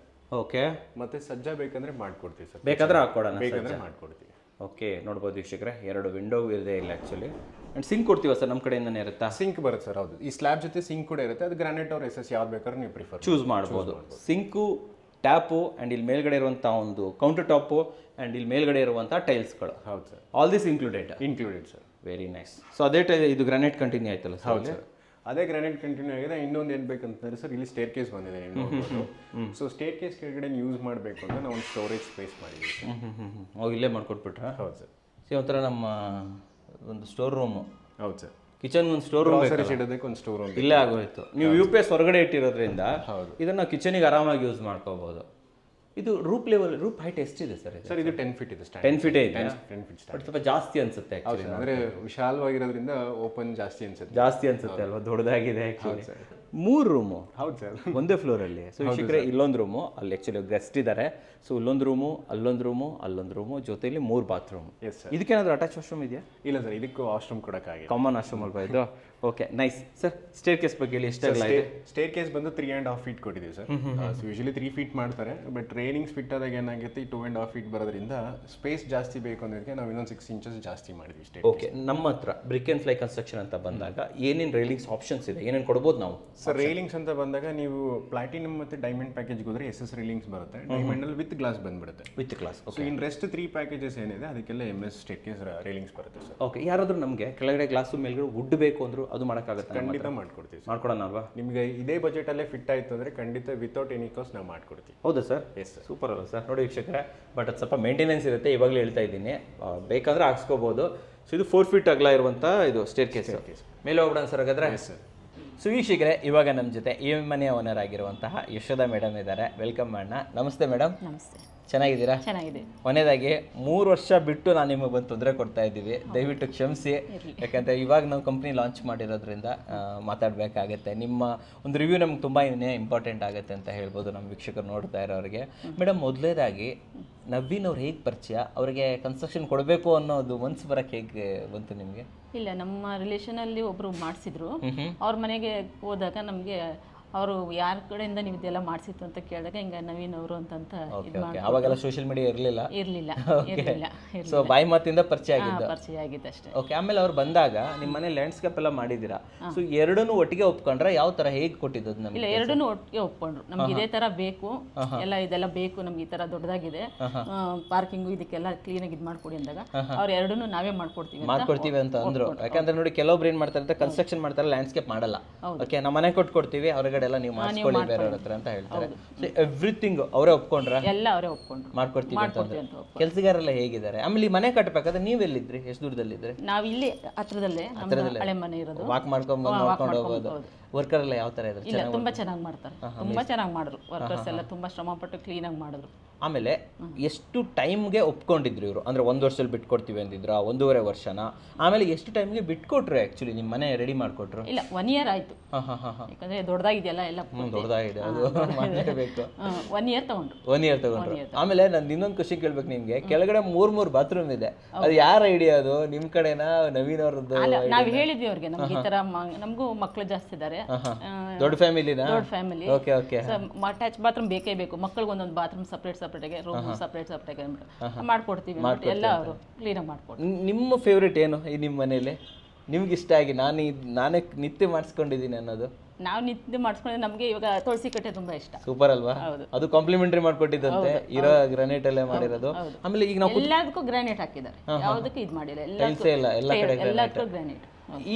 ಓಕೆ. ಮತ್ತೆ ಸಜ್ಜಾ ಬೇಕಂದ್ರೆ ಮಾಡ್ಕೊಡ್ತೀವಿ ಸರ್. ಬೇಕಾದ್ರೆ ಹಾಕ್ಕೊಡೋಣ ಬೇಕಂದ್ರೆ ಮಾಡ್ಕೊಡ್ತೀವಿ. ಓಕೆ ನೋಡ್ಬೋದು ವೀಕ್ಷಕರೇ ಎರಡು ವಿಂಡೋ ಇದೆ ಇಲ್ಲ ಆ್ಯಕ್ಚುಲಿ ಆ್ಯಂಡ್ ಸಿಂಕ್ ಕೊಡ್ತೀವ ಸರ್ ನಮ್ಮ ಕಡೆಯಿಂದನೇ ಇರುತ್ತಾ? ಸಿಂಕ್ ಬರುತ್ತೆ ಸರ್ ಹೌದು. ಈ ಸ್ಲ್ಯಾಬ್ ಜೊತೆ ಸಿಂಕ್ ಕೂಡ ಇರುತ್ತೆ. ಅದು ಗ್ರಾನೈಟ್ ಅವ್ರ ಎಸ್ ಎಸ್ ಯಾವ್ದು ಬೇಕಾದ್ರೂ ನೀವು ಪ್ರಿಫರ್ ಚೂಸ್ ಮಾಡ್ಬೋದು. ಸಿಂಕು ಟ್ಯಾಪು ಆ್ಯಂಡ್ ಇಲ್ಲಿ ಮೇಲ್ಗಡೆ ಇರುವಂಥ ಒಂದು ಕೌಂಟರ್ ಟಾಪು ಆ್ಯಂಡ್ ಇಲ್ಲಿ ಮೇಲ್ಗಡೆ ಇರುವಂಥ ಟೈಲ್ಸ್ಗಳು ಹೌದು sir. All this included included sir very nice so ಅದೇ ಟೈ ಇದು ಗ್ರಾನೈಟ್ ಕಂಟಿನ್ಯೂ ಆಯ್ತಲ್ಲ ಸರ್ ಹೌದು ಸರ್. ಅದೇ ಗ್ರಾನೈಟ್ ಕಂಟಿನ್ಯೂ ಆಗಿದೆ. ಇನ್ನೊಂದು ಏನು ಬೇಕಂತಂದ್ರೆ ಸರ್ ಇಲ್ಲಿ ಸ್ಟೇರ್ ಕೇಸ್ ಬಂದಿದೆ ಸೊ ಸ್ಟೇರ್ ಕೇಸ್ ಕೆಳಗಡೆ ಯೂಸ್ ಮಾಡಬೇಕು ಅಂತ ನಾವು ಒಂದು ಸ್ಟೋರೇಜ್ ಸ್ಪೇಸ್ ಮಾಡಿದ್ದೀವಿ ಹ್ಞೂ ಹ್ಞೂ ಹ್ಞೂ ಹ್ಞೂ ಹೋಗಿ ಇಲ್ಲೇ ಮಾಡ್ಕೊಟ್ಬಿಟ್ರಾ? ಹೌದು ಸರ್. ಸಿ ಒಂಥರ ನಮ್ಮ ಒಂದು ಸ್ಟೋರ್ ರೂಮು ಹೌದು ಸರ್. ಕಿಚನ್ ಒಂದು ಸ್ಟೋರ್ ರೂಮ್ ಗ್ರಾಸರೀಸ್ ಇಡೋದಕ್ಕೆ ಒಂದು ಸ್ಟೋರ್ ರೂಮ್ ಇಲ್ಲೇ ಆಗೋಯ್ತು. ನೀವು ಯು ಪಿ ಎಸ್ ಹೊರಗಡೆ ಇಟ್ಟಿರೋದ್ರಿಂದ ಇದನ್ನ ಕಿಚನಿಗೆ ಆರಾಮಾಗಿ ಯೂಸ್ ಮಾಡ್ಕೋಬಹುದು ಇದು ರೂಪ್ ಲೆವೆಲ್ ರೂಪ್ ಹೈಟ್ ಎಷ್ಟಿದೆ ಸರ್ ಸರ್ ಇದು ಟೆನ್ ಫೀಟ್ ಇದೆ ಟೆನ್ ಫೀಟೇ ಇದೆ ಟೆನ್ ಫೀಟ್ ಬಟ್ ಸ್ವಲ್ಪ ಜಾಸ್ತಿ ಅನ್ಸುತ್ತೆ ಅಂದ್ರೆ ವಿಶಾಲವಾಗಿರೋದ್ರಿಂದ ಓಪನ್ ಜಾಸ್ತಿ ಅನ್ಸುತ್ತೆ. ಜಾಸ್ತಿ ಅನ್ಸುತ್ತೆ ಅಲ್ವಾ? ದೊಡ್ಡದಾಗಿದೆ ಮೂರು ರೂಮು ಹೌದು ಸರ್. ಒಂದೇ ಫ್ಲೋರಲ್ಲಿ ಸೊ ಶಿಖರೆ ಇಲ್ಲೊಂದು ರೂಮು ಅಲ್ಲಿ ಆ್ಯಕ್ಚುಲಿ ಗೆಸ್ಟ್ ಇದ್ದಾರೆ ಸೊ ಇಲ್ಲೊಂದು ರೂಮು ಅಲ್ಲೊಂದು ರೂಮು ಅಲ್ಲೊಂದು ರೂಮು ಜೊತೆಲಿ ಮೂರು ಬಾತ್ರೂಮ್ ಇದಕ್ಕೇನಾದ್ರೂ ಅಟ್ಯಾಚ್ ವಾಶ್ರೂಮ್ ಇದೆಯಾ? ಇಲ್ಲ ಸರ್ ಇದಕ್ಕೂ ವಾಶ್ರೂಮ್ ಕೊಡೋಕ್ಕಾಗಿ ಕಾಮನ್ ವಾಶ್ರೂಮ್ ಅಲ್ವಾ ಇದು? Okay nice sir staircase ಬಗ್ಗೆ ಹೇಳಿ ಎಷ್ಟಾಗಲ್ಲ ಸ್ಟೇರ್ ಕೇಸ್ ಬಂದು ತ್ರೀ ಆ್ಯಂಡ್ ಹಾಫ್ ಫೀಟ್ ಕೊಟ್ಟಿದ್ದೀವಿ sir so usually three feet ಮಾಡ್ತಾರೆ ಬಟ್ ರೈಲಿಂಗ್ಸ್ ಫಿಟ್ ಆದಾಗ ಏನಾಗುತ್ತೆ ಟೂ ಆ್ಯಂಡ್ ಹಾಫ್ ಫೀಟ್ ಬರೋದ್ರಿಂದ ಸ್ಪೇಸ್ ಜಾಸ್ತಿ ಬೇಕು ಅನ್ನೋದಕ್ಕೆ ನಾವು ಇನ್ನೊಂದು ಸಿಕ್ಸ್ ಇಂಚಸ್ ಜಾಸ್ತಿ ಮಾಡಿದ್ವಿ ಸ್ಟೇ ಓಕೆ ನಮ್ಮ ಹತ್ರ ಬ್ರಿಕ್ ಆ್ಯಂಡ್ ಫ್ಲೈ ಕನ್ಸ್ಟ್ರಕ್ಷನ್ ಅಂತ ಬಂದಾಗ ಏನೇನು ರೈಲಿಂಗ್ಸ್ ಆಪ್ಷನ್ಸ್ ಇದೆ? ಏನೇನು ಕೊಡ್ಬೋದು ನಾವು? ಸರ್ ರೈಲಿಂಗ್ಸ್ ಅಂತ ಬಂದಾಗ ನೀವು ಪ್ಲಾಟಿನಮ್ ಮತ್ತು ಡೈಮಂಡ್ ಪ್ಯಾಕೇಜ್ಗೆ ಹೋದ್ರೆ ಎಸ್ ಎಸ್ ರೈಲಿಂಗ್ಸ್ ಬರುತ್ತೆ. ಡೈಮಂಡಲ್ಲಿ ವಿತ್ ಗ್ಲಾಸ್ ಬಂದ್ಬಿಡುತ್ತೆ. With glass so in rest three packages ಏನಿದೆ ಅದಕ್ಕೆಲ್ಲ M S staircase railings ಬರುತ್ತೆ ಸರ್ ಓಕೆ ಯಾರಾದರೂ ನಮಗೆ ಕೆಳಗಡೆ ಗ್ಲಾಸು ಮೇಲ್ಗಡೆ ವುಡ್ ಬೇಕು ಅಂದ್ರು ಅದು ಮಾಡೋಕ್ಕಾಗುತ್ತೆ ಖಂಡಿತ ಮಾಡ್ಕೊಡ್ತೀವಿ ಮಾಡ್ಕೊಡೋಣ ಅಲ್ವಾ ನಿಮಗೆ ಇದೇ ಬಜೆಟಲ್ಲೇ ಫಿಟ್ ಆಯಿತು ಅಂದರೆ ಖಂಡಿತ ವಿತೌಟ್ ಎನಿ ಕಾಸ್ಟ್ ನಾವು ಮಾಡ್ಕೊಡ್ತೀವಿ. ಹೌದಾ ಸರ್? ಎಸ್ ಸರ್ ಸೂಪರ್ ಅಲ್ಲ ಸರ್? ನೋಡಿ ವೀಕ್ಷಕರೇ ಬಟ್ ಅದು ಸ್ವಲ್ಪ ಮೇಂಟೆನೆನ್ಸ್ ಇರುತ್ತೆ ಇವಾಗಲೇ ಹೇಳ್ತಾ ಇದ್ದೀನಿ. ಬೇಕಂದ್ರೆ ಹಾಕ್ಸ್ಕೋಬೋದು. ಸೊ ಇದು ಫೋರ್ ಫೀಟ್ ಅಗಲ ಇರುವಂಥ ಇದು ಸ್ಟೇರ್ ಕೇಸ್ ಮೇಲೆ ಹೋಗ್ಬಿಡೋಣ ಸರ್ ಹಾಗಾದ್ರೆ? ಎಸ್ ಸರ್ ಸೊ ವೀಕ್ಷಕರೇ ಇವಾಗ ನಮ್ಮ ಜೊತೆ ಈ ಮನೆಯ ಓನರ್ ಆಗಿರುವಂತಹ ಯಶೋಧ ಮೇಡಮ್ ಇದ್ದಾರೆ. ವೆಲ್ಕಮ್ ಮಾಡೋಣ ನಮಸ್ತೆ ಮೇಡಮ್ ನಮಸ್ತೆ. ಚೆನ್ನಾಗಿದ್ದೀರಾ? ಚೆನ್ನಾಗಿದೆ. ಕೊನೆಯದಾಗಿ ಮೂರು ವರ್ಷ ಬಿಟ್ಟು ನಾನು ನಿಮಗೆ ಬಂದು ತೊಂದರೆ ಕೊಡ್ತಾ ಇದ್ದೀವಿ. ದಯವಿಟ್ಟು ಕ್ಷಮಿಸಿ. ಯಾಕಂದರೆ ಇವಾಗ ನಾವು ಕಂಪ್ನಿ ಲಾಂಚ್ ಮಾಡಿರೋದ್ರಿಂದ ಮಾತಾಡಬೇಕಾಗತ್ತೆ. ನಿಮ್ಮ ಒಂದು ರಿವ್ಯೂ ನಮ್ಗೆ ತುಂಬ ಇಂಪಾರ್ಟೆಂಟ್ ಆಗುತ್ತೆ ಅಂತ ಹೇಳ್ಬೋದು ನಮ್ಮ ವೀಕ್ಷಕರು ನೋಡ್ತಾ ಇರೋರಿಗೆ. ಮೇಡಮ್ ಮೊದಲೇದಾಗಿ ನವೀನ್ ಅವ್ರು ಹೇಗೆ ಪರಿಚಯ? ಅವರಿಗೆ ಕನ್ಸ್ಟ್ರಕ್ಷನ್ ಕೊಡಬೇಕು ಅನ್ನೋದು ಮನ್ಸು ಬರಕ್ಕೆ ಹೇಗೆ ಬಂತು ನಿಮಗೆ? ಇಲ್ಲ ನಮ್ಮ ರಿಲೇಷನಲ್ಲಿ ಒಬ್ರು ಮಾಡಿಸಿದ್ರು. ಅವ್ರ ಮನೆಗೆ ಹೋದಾಗ ನಮಗೆ ಅವರು ಯಾರ ಕಡೆಯಿಂದ ನೀವು ಇದೆಲ್ಲ ಮಾಡಿಸಿತ್ತು ಅಂತ ಕೇಳಿದಾಗ ಹಿಂಗ ನವೀನ್ ಅವರು ಅಂತಂತ ಇದು ಓಕೆ ಅವಾಗೆಲ್ಲ ಸೋಷಿಯಲ್ ಮೀಡಿಯಾ ಇರಲಿಲ್ಲ? ಇರಲಿಲ್ಲ ಇರಲಿಲ್ಲ ಸೊ ಬಾಯಿ ಮಾತಿಂದ ಪರಿಚಯ ಆಗಿದ್ದು. ಪರಿಚಯ ಆಗಿದ್ದು ಅಷ್ಟೇ. ಓಕೆ ಆಮೇಲೆ ಅವ್ರು ಬಂದಾಗ ನಿಮ್ಮ ಮನೆ ಲ್ಯಾಂಡ್ಸ್ಕೇಪ್ ಎಲ್ಲ ಮಾಡಿದ್ದೀರಾ? ಸೊ ಎರಡನ್ನೂ ಒಟ್ಟಿಗೆ ಒಪ್ಕೊಂಡ್ರೆ ಯಾವ ತರ ಹೇಗೆ ಕೊಟ್ಟಿದ್ದು ನಮಗೆ ಇಲ್ಲ ಎರಡನ್ನೂ ಒಟ್ಟಿಗೆ ಒಪ್ಕೊಂಡ್ರು. ನಮ್ಗೆ ಇದೇ ತರ ಬೇಕು. ಎಲ್ಲ ಇದೆಲ್ಲ ಬೇಕು ನಮ್ಗೆ ಈ ತರ ದೊಡ್ಡದಾಗಿದೆ. ಪಾರ್ಕಿಂಗು ಇದಕ್ಕೆಲ್ಲ ಆಗಿ ಇದು ಮಾಡ್ಕೊಡಿ ಅಂದಾಗ ಅವ್ರು ಎರಡನ್ನೂ ನಾವೇ ಮಾಡ್ಕೊಡ್ತೀವಿ ಅಂತ ಮಾಡ್ಕೊಡ್ತೀವಿ ಅಂತ ಅಂದ್ರು. ಯಾಕಂದ್ರೆ ನೋಡಿ ಕೆಲವೊಬ್ರು ಏನ್ ಮಾಡ್ತಾರೆ ಅಂತ ಕನ್ಸ್ಟ್ರಕ್ಷನ್ ಮಾಡ್ತಾರೆ ಲ್ಯಾಂಡ್ಸ್ಕೇಪ್ ಮಾಡಲ್ಲ. ಓಕೆ ನಮ್ಮ ಮನೆ ಕೊಟ್ಕೊಡ್ತೀವಿ ಹೊರಗಡೆ ಎಲ್ಲ ನೀವು ಮಾಡ್ಕೊಳ್ಳಿ ಬೇರೆಯವ್ರ ಹತ್ರ ಅಂತ ಹೇಳ್ತಾರೆ. ಸೊ ಎವ್ರಿಥಿಂಗ್ ಅವರೇ ಒಪ್ಕೊಂಡ್ರ? ಎಲ್ಲ ಅವರೇ ಒಪ್ಕೊಂಡ್ರು. ಮಾಡ್ಕೊಡ್ತೀವಿ ಅಂತಂದ್ರೆ ಅಂತ ಒಪ್ಕೊಂಡ್ರು. ಹೇಗಿದ್ದಾರೆ? ಆಮೇಲೆ ಈ ಮನೆ ಕಟ್ಟಬೇಕಾದ್ರೆ ನೀವೆಲ್ಲಿದ್ರಿ ಎಷ್ಟು ದೂರದಲ್ಲಿದ್ರಿ? ನಾವು ಇಲ್ಲಿ ಹತ್ರದಲ್ಲೇ ಹತ್ರದಲ್ಲೇ. ಹಳೆ ಮನೆ ಇರೋದು. ವಾಕ್ ಮಾಡ್ಕೊಂಡ್ ಬಂದು ನೋಡ್ಕೊಂಡು ಹೋಗೋದು. ವರ್ಕರ್ ಎಲ್ಲ ಯಾವ ತರ ಇದ್ದಾರೆ? ಇಲ್ಲ ತುಂಬಾ ಚೆನ್ನಾಗಿ ಮಾಡ್ತಾರೆ. ತುಂಬಾ ಚೆನ್ನಾಗಿ ಮಾಡಿದ್ರು. ವರ್ಕರ್ಸ್ ಎಲ್ಲ ತುಂಬಾ ಶ್ರಮ ಪಟ್ಟು ಆಗಿ ಮಾಡಿದ್ರು. ಆಮೇಲೆ ಎಷ್ಟು ಟೈಮ್ಗೆ ಒಪ್ಕೊಂಡಿದ್ರು ಇವರು? ಅಂದ್ರೆ ಒಂದು ವರ್ಷದಲ್ಲಿ ಬಿಟ್ಕೊಡ್ತೀವಿ ಅಂದಿದ್ರ ಒಂದೂವರೆ ವರ್ಷನ? ಆಮೇಲೆ ಎಷ್ಟು ಟೈಮ್ಗೆ ಬಿಟ್ಕೊಟ್ರು ಆ್ಯಕ್ಚುಲಿ ನಿಮ್ಮ ಮನೆ ರೆಡಿ ಮಾಡ್ಕೊಟ್ರು? ಇಲ್ಲ ಒನ್ ಇಯರ್ ಆಯ್ತು. ಯಾಕಂದ್ರೆ ದೊಡ್ಡದಾಗಿದೆಯಲ್ಲ ಎಲ್ಲ ದೊಡ್ಡದಾಗಿದೆ ಅದು ಬೇಕು ಒನ್ ಇಯರ್ ತಗೊಂಡ್ರು. ಒನ್ ಇಯರ್ ತಗೊಂಡ್ರು. ಆಮೇಲೆ ನಾನು ಇನ್ನೊಂದು ಖುಷಿ ಕೇಳ್ಬೇಕು ನಿಮ್ಗೆ. ಕೆಳಗಡೆ ಮೂರ್ ಮೂರ್ ಬಾತ್ರೂಮ್ ಇದೆ. ಅದು ಯಾರ ಐಡಿಯಾ ಅದು? ನಿಮ್ ಕಡೆನಾ? ನವೀನ್ ಅವ್ರದ್ದು ನಾವು ಹೇಳಿದ್ವಿ ಅವ್ರಿಗೆ ನಮ್ಗೆ ಈ ತರ ನಮಗೂ ಮಕ್ಕಳು ಜಾಸ್ತಿ ಇದ್ದಾರೆ ದೊಡ್ಡ ಫ್ಯಾಮಿಲಿನಾ ದೊಡ್ಡ family okay okay attach bathroom ಬೇಕೇ ಬೇಕು. ಮಕ್ಕಳಿಗೆ ಒಂದೊಂದು ಬಾತ್ರೂಮ್ ಸಪ್ರೇಟ್ ಸಪ್ರೇಟಾಗಿ ರೂಮ್ ಸಪ್ರೇಟ್ ಸಪ್ರೇಟ್ ಮಾಡ್ಕೊಡ್ತೀವಿ ಅಂದ್ಬಿಟ್ಟು ಎಲ್ಲ ಅವರು ಕ್ಲೀನಾಗಿ ಮಾಡ್ಕೊಡ್ತೀವಿ ನಿಮ್ಮ ಫೇವ್ರೇಟ್ ಏನು ಈ ನಿಮ್ಮ ಮನೇಲಿ ನಿಮ್ಗೆ ಇಷ್ಟ ಆಗಿ ನಾನು ಇದ್- ನಾನೇ ನಿತ್ಯ ಮಾಡಿಸ್ಕೊಂಡಿದ್ದೀನಿ ಅನ್ನೋದು? ನಾವು ನಿತ್ಯ ಮಾಡಿಸ್ಕೊಂಡ್ರೆ ನಮಗೆ ಇವಾಗ ತುಳಸಿ ಕಟ್ಟೆ ತುಂಬಾ ಇಷ್ಟ. ಸೂಪರ್ ಅಲ್ವಾ? ಅದು ಕಾಂಪ್ಲಿಮೆಂಟ್ರಿ ಮಾಡ್ಕೊಟ್ಟಿದ್ದಂತೆ ಇರೋ ಗ್ರಾನೈಟ್ ಅಲ್ಲೇ ಮಾಡಿರೋದು. ಆಮೇಲೆ ಈಗ ನಾವು ಎಲ್ಲದಕ್ಕೂ ಗ್ರಾನೈಟ್ ಹಾಕಿದ್ದಾರೆ. ಯಾವುದಕ್ಕೂ ಇದು ಮಾಡಿಲ್ಲ. ಟೈಲ್ಸೇ ಇಲ್ಲ ಎಲ್ಲ ಕಡೆ ಎಲ್ಲದಕ್ಕೂ ಗ್ರಾನೈಟ್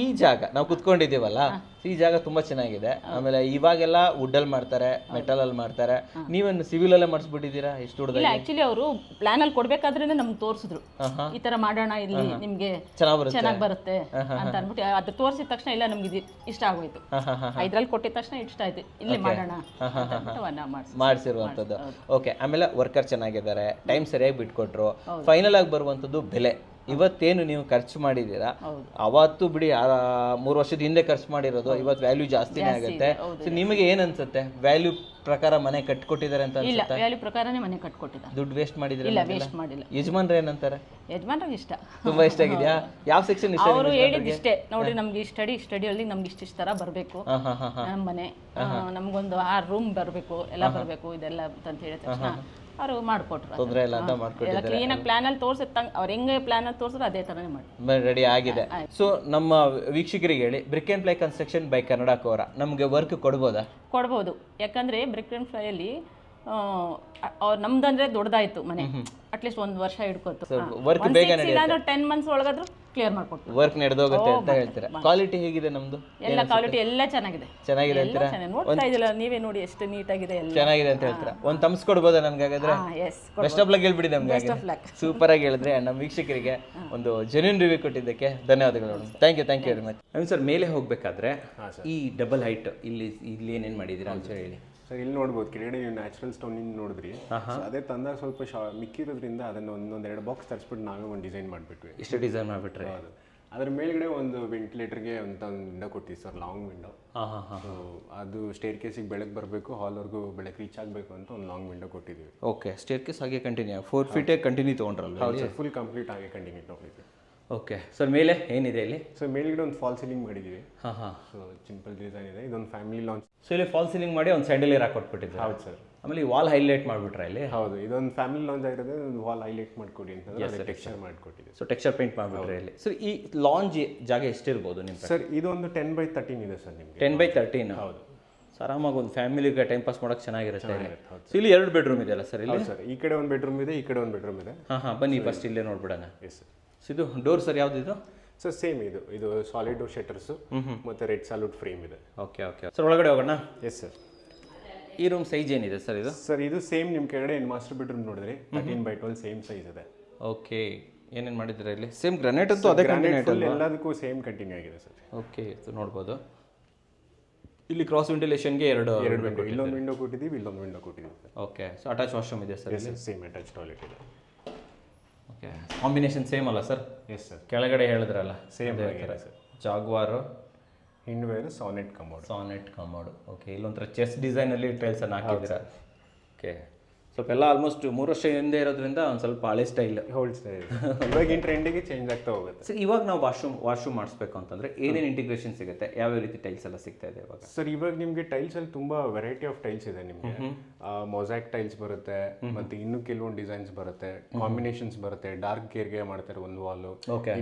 ಈ ಜಾಗ ನಾವು ಕುತ್ಕೊಂಡಿದ್ದೀವಲ್ಲ ಈ ಜಾಗ ತುಂಬಾ ಚೆನ್ನಾಗಿದೆ. ಆಮೇಲೆ ಇವಾಗೆಲ್ಲ ವುಡ್ ಅಲ್ಲಿ ಮಾಡ್ತಾರೆ ಮೆಟಲ್ ಅಲ್ಲಿ ಮಾಡ್ತಾರೆ. ನೀವೇನು ಸಿವಿಲ್ ಅಲ್ಲೇ ಮಾಡಿಸ್ಬಿಟ್ಟಿದ್ದೀರಾ? ಎಷ್ಟು ಇಲ್ಲ ಆಕ್ಚುಲಿ ಅವರು ಪ್ಲಾನ್ ಅಲ್ಲಿ ಕೊಡ್ಬೇಕಾದ್ರೆ ನಮ್ಗೆ ತೋರಿಸಿದ್ರು. ಈ ತರ ಮಾಡೋಣ ಇಲ್ಲಿ ನಿಮ್ಗೆ ಚೆನ್ನಾಗ್ ಬರುತ್ತೆ. ಅಂತ ಅನ್ಬಿಟ್ಟು ಅದು ತೋರಿಸಿದ ತಕ್ಷಣ ಇಲ್ಲ ನಮ್ಗೆ ಇದು ಇಷ್ಟ ಆಗೋಯ್ತು. ಇದ್ರಲ್ಲಿ ಕೊಟ್ಟಿದ ತಕ್ಷಣ ಇಷ್ಟ ಆಯ್ತು. ಇಲ್ಲಿ ಮಾಡೋಣ ಮಾಡಿಸಿರುವಂತದ್ದು ಓಕೆ ಆಮೇಲೆ ವರ್ಕರ್ ಚೆನ್ನಾಗಿದ್ದಾರೆ. ಟೈಮ್ ಸರಿಯಾಗಿ ಬಿಟ್ಕೊಟ್ರು. ಫೈನಲ್ ಆಗಿ ಬರುವಂತದ್ದು ಬೆಲೆ. ಇವತ್ತೇನು ನೀವು ಖರ್ಚು ಮಾಡಿದ್ದೀರಾ? ಅವತ್ತು ಬಿಡಿ ಆ ಮೂರು ವರ್ಷದ ಹಿಂದೆ ಖರ್ಚು ಮಾಡಿರೋದು ಇವತ್ತು ವ್ಯಾಲ್ಯೂ ಜಾಸ್ತಿನೇ ಆಗುತ್ತೆ. ಸೊ ನಿಮಗೆ ಏನ್ ಅನ್ಸುತ್ತೆ? ವ್ಯಾಲ್ಯೂ ಪ್ರಕಾರ ಮನೆ ಕಟ್ಕೊಟ್ಟಿದ್ದಾರೆ ಅಂತ ಇಲ್ಲ ಅನ್ಸುತ್ತೆ? ವ್ಯಾಲ್ಯೂ ಪ್ರಕಾರನೇ ಮನೆ ಕಟ್ಕೊಟ್ಟಿದ್ದಾರೆ. ದುಡ್ಡು ವೇಸ್ಟ್ ಮಾಡಿದ್ರೆ ಇಲ್ಲ ವೇಸ್ಟ್ ಮಾಡಿಲ್ಲ. ಯಜಮಾನ್ರು ಏನಂತಾರೆ? ಯಜಮಾನ್ರಿಗೆ ಇಷ್ಟ. ತುಂಬಾ ಇಷ್ಟ ಆಗಿದ್ಯಾ? ಯಾವ ಸೆಕ್ಷನ್ ಇಷ್ಟ ಅವರು ಹೇಳಿದ್ ಇಷ್ಟೇ. ನೋಡಿ ನಮ್ಗೆ ಸ್ಟಡಿ ಸ್ಟಡಿಯಲ್ಲಿ ನಮ್ಗೆ ಇಷ್ಟಿಷ್ಟು ತರ ಬರಬೇಕು. ನಮ್ಮ ಮನೆ ಆ, ನಮ್ಗೊಂದು ಆರು ರೂಮ್ ಬರಬೇಕು ಎಲ್ಲ ಬರಬೇಕು ಇದೆಲ್ಲ ಅಂತ ಹೇಳಿದ ತಕ್ಷಣ. ಅವರು ಮಾಡ್ಕೊಟ್ರು ತೊಂದರೆ ಇಲ್ಲ ಅಂತ ಮಾಡ್ಕೊಟ್ಟಿದ್ದಾರೆ. ಕ್ಲೀನಾಗಿ ಪ್ಲಾನ್ ಅಲ್ಲಿ ತೋರ್ಸಿದ ತಂಗ ಅವ್ರು ಹೆಂಗೆ ಪ್ಲಾನ್ ಅಲ್ಲಿ ತೋರ್ಸಿದ್ರು ಅದೇ ತರನೇ ಮಾಡಿ. ರೆಡಿ ಆಗಿದೆ. ಸೊ ನಮ್ಮ ವೀಕ್ಷಕರಿಗೆ ಹೇಳಿ brick and ply construction by Kannada ಕೋರ ನಮಗೆ ವರ್ಕ್ ಕೊಡ್ಬೋದಾ? ಕೊಡ್ಬೋದು. ಯಾಕಂದ್ರೆ ಬ್ರಿಕ್ ಅಂಡ್ ಆ ಅವ್ರ ನಮ್ದಂದ್ರೆ ದೊಡ್ಡದಾಯ್ತು ಮನೆ. ಅಟ್ಲೀಸ್ಟ್ ಒಂದು ವರ್ಷ ಹಿಡ್ಕೋತು. ವರ್ಕ್ ಟೆನ್ ಮಂತ್ಸ್ ಒಳಗಾದ್ರೂ ಕ್ಲಿಯರ್ ಮಾಡ್ಕೊಡ್ತೀವಿ ವರ್ಕ್ ನಡೆದೋಗುತ್ತೆ ಅಂತ ಹೇಳ್ತೀರಾ? ಕ್ವಾಲಿಟಿ ಹೇಗಿದೆ ನಮ್ದು? ಎಲ್ಲ ಕ್ವಾಲಿಟಿ ಎಲ್ಲ ಚೆನ್ನಾಗಿದೆ. ಚೆನ್ನಾಗಿದೆ ಅಂತೀರಾ? ಚೆನ್ನಾಗಿ ನೋಡ್ತಾ ಇದಿಲ್ಲ ನೀವೇ ನೋಡಿ ಎಷ್ಟು ನೀಟಾಗಿದೆ ಎಲ್ಲ. ಚೆನ್ನಾಗಿದೆ ಅಂತ ಹೇಳ್ತೀರಾ? ಒಂದ್ ತಮ್ಸ್ ಕೊಡ್ಬೋದಾ ನಮ್ಗೆ ಹಾಗಾದ್ರೆ? ಎಸ್ ಬೆಸ್ಟ್ ಆಫ್ ಲಕ್ ಹೇಳ್ಬಿಡಿ ನಮ್ಗೆ ಸೂಪರ್ ಆಗಿ ಹೇಳಿದ್ರೆ ನಮ್ಮ ವೀಕ್ಷಕರಿಗೆ ಒಂದು ಜೆನ್ಯೂನ್ ರಿವ್ಯೂ ಕೊಟ್ಟಿದ್ದಕ್ಕೆ ಧನ್ಯವಾದಗಳು. Thank you thank you very much sir ಮೇಲೆ ಹೋಗ್ಬೇಕಾದ್ರೆ ಈ ಡಬಲ್ ಹೈಟ್ ಇಲ್ಲಿ ಇಲ್ಲಿ ಏನೇನು ಮಾಡಿದ್ದೀರಾ ಅಂತ ಹೇಳಿ. ಸರ್ ಇಲ್ಲಿ ನೋಡ್ಬೋದು ಕೆಳಗಡೆ ನೀವು ನ್ಯಾಚುರಲ್ ಸ್ಟೋನ್ ನೋಡಿದ್ರಿ. So ಅದೇ ತಂದಾಗ ಸ್ವಲ್ಪ ಶಾ ಮಿಕ್ಕಿರೋದ್ರಿಂದ ಅದನ್ನ ಒಂದೊಂದು ಎರಡು ಬಾಕ್ಸ್ ತರಿಸ್ಬಿಟ್ಟು ನಾವೇ ಒಂದು ಡಿಸೈನ್ ಮಾಡಿಬಿಟ್ವಿ. ಇಷ್ಟು ಡಿಸೈನ್ ಮಾಡಿಬಿಟ್ರೆ. ಹೌದು. ಅದ್ರ ಮೇಲ್ಗಡೆ ಒಂದು ವೆಂಟಿಲೇಟರ್ಗೆ ಅಂತ ಒಂದು ವಿಂಡೋ ಕೊಟ್ಟಿವಿ ಸರ್ ಲಾಂಗ್ ವಿಂಡೋ. ಸೊ ಅದು ಸ್ಟೇರ್ ಕೇಸಿಗೆ ಬೆಳಕು ಬರಬೇಕು ಹಾಲ್ವರೆಗೂ ಬೆಳಗ್ಗೆ ರೀಚ್ ಆಗಬೇಕು ಅಂತ ಒಂದು ಲಾಂಗ್ ವಿಂಡೋ ಕೊಟ್ಟಿದ್ದೀವಿ ಓಕೆ ಸ್ಟೇರ್ ಕೇಸ್ ಹಾಗೆ ಕಂಟಿನ್ಯೂ ಫೋರ್ ಫೀಟೇ ಕಂಟಿನ್ಯೂ ತೊಗೊಂಡ್ರಲ್ಲ ಫುಲ್ ಕಂಪ್ಲೀಟ್ ಆಗಿ ಕಂಟಿನ್ಯೂ ತೊಗೊಂಡಿದ್ವಿ. ಓಕೆ ಸರ್ ಮೇಲೆ ಏನಿದೆ ಇಲ್ಲಿ? ಸೊ ಮೇಲ್ಗಡೆ ಒಂದು ಫಾಲ್ ಸೀಲಿಂಗ್ ಮಾಡಿದ್ದೀವಿ ಹಾಂ ಹಾಂ. ಸೊ ಸಿಂಪಲ್ ಡಿಸೈನ್ ಇದೆ. ಇದೊಂದು ಫ್ಯಾಮಿಲಿ ಲಾಂಚ್ ಸೊ ಇಲ್ಲಿ ಫಾಲ್ ಸೀಲಿಂಗ್ ಮಾಡಿ ಒಂದು ಸ್ಯಾಂಡಲಿಯರ್ ಹಾಕೊಟ್ಬಿಟ್ಟಿದ್ದೆ ಹೌದು ಸರ್ ಆಮೇಲೆ ಈ ವಾಲ್ ಹೈಲೈಟ್ ಮಾಡಿಬಿಟ್ರೆ ಇಲ್ಲಿ? ಹೌದು. ಇದೊಂದು ಫ್ಯಾಮಿಲಿ ಲಾಂಚ್ ಆಗಿರೋದೇ ಒಂದು ವಾಲ್ ಹೈಲೈಟ್ ಮಾಡಿಕೊಡಿ ಅಂತ ಟೆಕ್ಸ್ಚರ್ ಮಾಡಿಕೊಟ್ಟಿದ್ದೀವಿ. ಸೊ ಟೆಕ್ಸ್ಚರ್ ಪೇಂಟ್ ಮಾಡಿಬಿಟ್ರೆ ಇಲ್ಲಿ? ಸೊ ಈ ಲಾಂಜ್ ಜಾಗ ಎಷ್ಟಿರ್ಬೋದು ನಿಮ್ಮ ಸರ್ ಇದೊಂದು ಟೆನ್ ಬೈ ತರ್ಟೀನ್ ಇದೆ ಸರ್ ನಿಮಗೆ. ಟೆನ್ ಬೈ ತರ್ಟೀನ್ ಹೌದು. ಸರ್ ಆರಾಮಾಗಿ ಒಂದು ಫ್ಯಾಮಿಲಿಗೆ ಟೈಮ್ ಪಾಸ್ ಮಾಡೋಕೆ ಚೆನ್ನಾಗಿರುತ್ತೆ ಇಲ್ಲಿ. ಸೊ ಇಲ್ಲಿ ಎರಡು ಬೆಡ್ರೂಮ್ ಇದೆಯಲ್ಲ ಸರ್ ಇಲ್ಲಿ? ಸರ್ ಈ ಕಡೆ ಒಂದು ಬೆಡ್ರೂಮ್ ಇದೆ ಈ ಕಡೆ ಒಂದು ಬೆಡ್ರೂಮ್ ಇದೆ. ಹಾಂ ಹಾಂ. ಬನ್ನಿ ಫಸ್ಟ್ ಇಲ್ಲೇ ನೋಡ್ಬಿಡೋಣ. ಎಸ್ ಸರ್ ಸೊ ಇದು ಡೋರ್ ಸರ್ ಯಾವ್ದಿದು ಸರ್ ಸೇಮ್ ಇದು. ಇದು ಸಾಲಿಡ್ ಡೋರ್ ಶಟರ್ಸು ಮತ್ತೆ ರೆಡ್ ಸಾಲುಡ್ ಫ್ರೇಮ್ ಇದೆ. Okay okay. ಸರ್ ಒಳಗಡೆ ಹೋಗೋಣ. ಎಸ್ ಸರ್ ಈ ರೂಮ್ ಸೈಜ್ ಏನಿದೆ ಸರ್ ಇದು? ಸರ್ ಇದು ಸೇಮ್ ನಿಮ್ಮ ಕೆಳಗಡೆ ಮಾಸ್ಟರ್ ಬೆಡ್ರೂಮ್ ನೋಡಿದ್ರಿ thirteen by twelve same size ಇದೆ. ಓಕೆ. ಏನೇನು ಮಾಡಿದ್ದೀರಾ ಇಲ್ಲಿ? ಸೇಮ್ ಗ್ರಾನೈಟ್ ಅಂತೂ ಅದೇ ಗ್ರಾನೈಟ್ ಎಲ್ಲದಕ್ಕೂ ಸೇಮ್ ಕಂಟಿನ್ಯೂ ಆಗಿದೆ ಸರ್ ಓಕೆ ನೋಡ್ಬೋದು. ಇಲ್ಲಿ ಕ್ರಾಸ್ ವೆಂಟಿಲೇಷನ್ಗೆ ಎರಡು ಎರಡು ವಿಂಡೋ ಇಲ್ಲೊಂದು ವಿಂಡೋ ಕೊಟ್ಟಿದ್ದೀವಿ ಇಲ್ಲೊಂದು ವಿಂಡೋ ಕೊಟ್ಟಿದ್ದೀವಿ ಓಕೆ ಸೊ ಅಟ್ಯಾಚ್ ವಾಶ್ರೂಮ್ ಇದೆ ಸರ್ ಸೇಮ್ ಅಟ್ಯಾಚ್ ಟಾಯ್ಲೆಟ್ ಇದೆ. ಓಕೆ ಕಾಂಬಿನೇಷನ್ ಸೇಮ್ ಅಲ್ಲ ಸರ್ ಎಸ್ ಸರ್ ಕೆಳಗಡೆ ಹೇಳಿದ್ರಲ್ಲ? ಸೇಮ್ ಹೇಳ್ತಾರೆ ಸರ್ ಜಾಗ್ವಾರು ಹಿಂಡ್ವೇರ್ ಸಾನೆಟ್ ಕಮೋಡ್ ಸಾನೆಟ್ ಕಮೋಡ್ ಓಕೆ ಇಲ್ಲೊಂಥರ ಚೆಸ್ ಡಿಸೈನಲ್ಲಿ ಟೈಲ್ಸನ್ನು ಹಾಕಿದ್ದೀರಾ? ಓಕೆ ಸ್ವಲ್ಪ ಎಲ್ಲ ಆಲ್ಮೋಸ್ಟ್ ಮೂರು ವರ್ಷ ಹಿಂದೆ ಇರೋದ್ರಿಂದ ಒಂದು ಸ್ವಲ್ಪ ಹಳೆ ಸ್ಟೈಲ್ ಹೋಲ್ಡ್ಸ್ ಇವಾಗಿನ ಟ್ರೆಂಡಿಗೆ ಚೇಂಜ್ ಆಗ್ತಾ ಹೋಗುತ್ತೆ. ಸರ್ ಇವಾಗ ನಾವು ವಾಶ್ರೂಮ್ ವಾಶ್ರೂಮ್ ಮಾಡಿಸ್ಬೇಕು ಅಂತಂದ್ರೆ ಏನೇನು ಇಂಟಿಗ್ರೇಷನ್ ಸಿಗುತ್ತೆ? ಯಾವ ರೀತಿ ಟೈಲ್ಸ್ ಎಲ್ಲ ಸಿಗ್ತಾ ಇದೆ ಇವಾಗ? ಸರ್ ಇವಾಗ ನಿಮಗೆ ಟೈಲ್ಸ್ ಅಲ್ಲಿ ತುಂಬಾ ವೆರೈಟಿ ಆಫ್ ಟೈಲ್ಸ್ ಇದೆ ನಿಮಗೆ. ಮೊಸಾಕ್ ಟೈಲ್ಸ್ ಬರುತ್ತೆ ಮತ್ತೆ ಇನ್ನು ಕೆಲವೊಂದು ಡಿಸೈನ್ಸ್ ಬರುತ್ತೆ. ಕಾಂಬಿನೇಷನ್ಸ್ ಬರುತ್ತೆ ಡಾರ್ಕ್ ಏರಿಯಾ ಮಾಡ್ತಾರೆ ಒಂದು ವಾಲ್.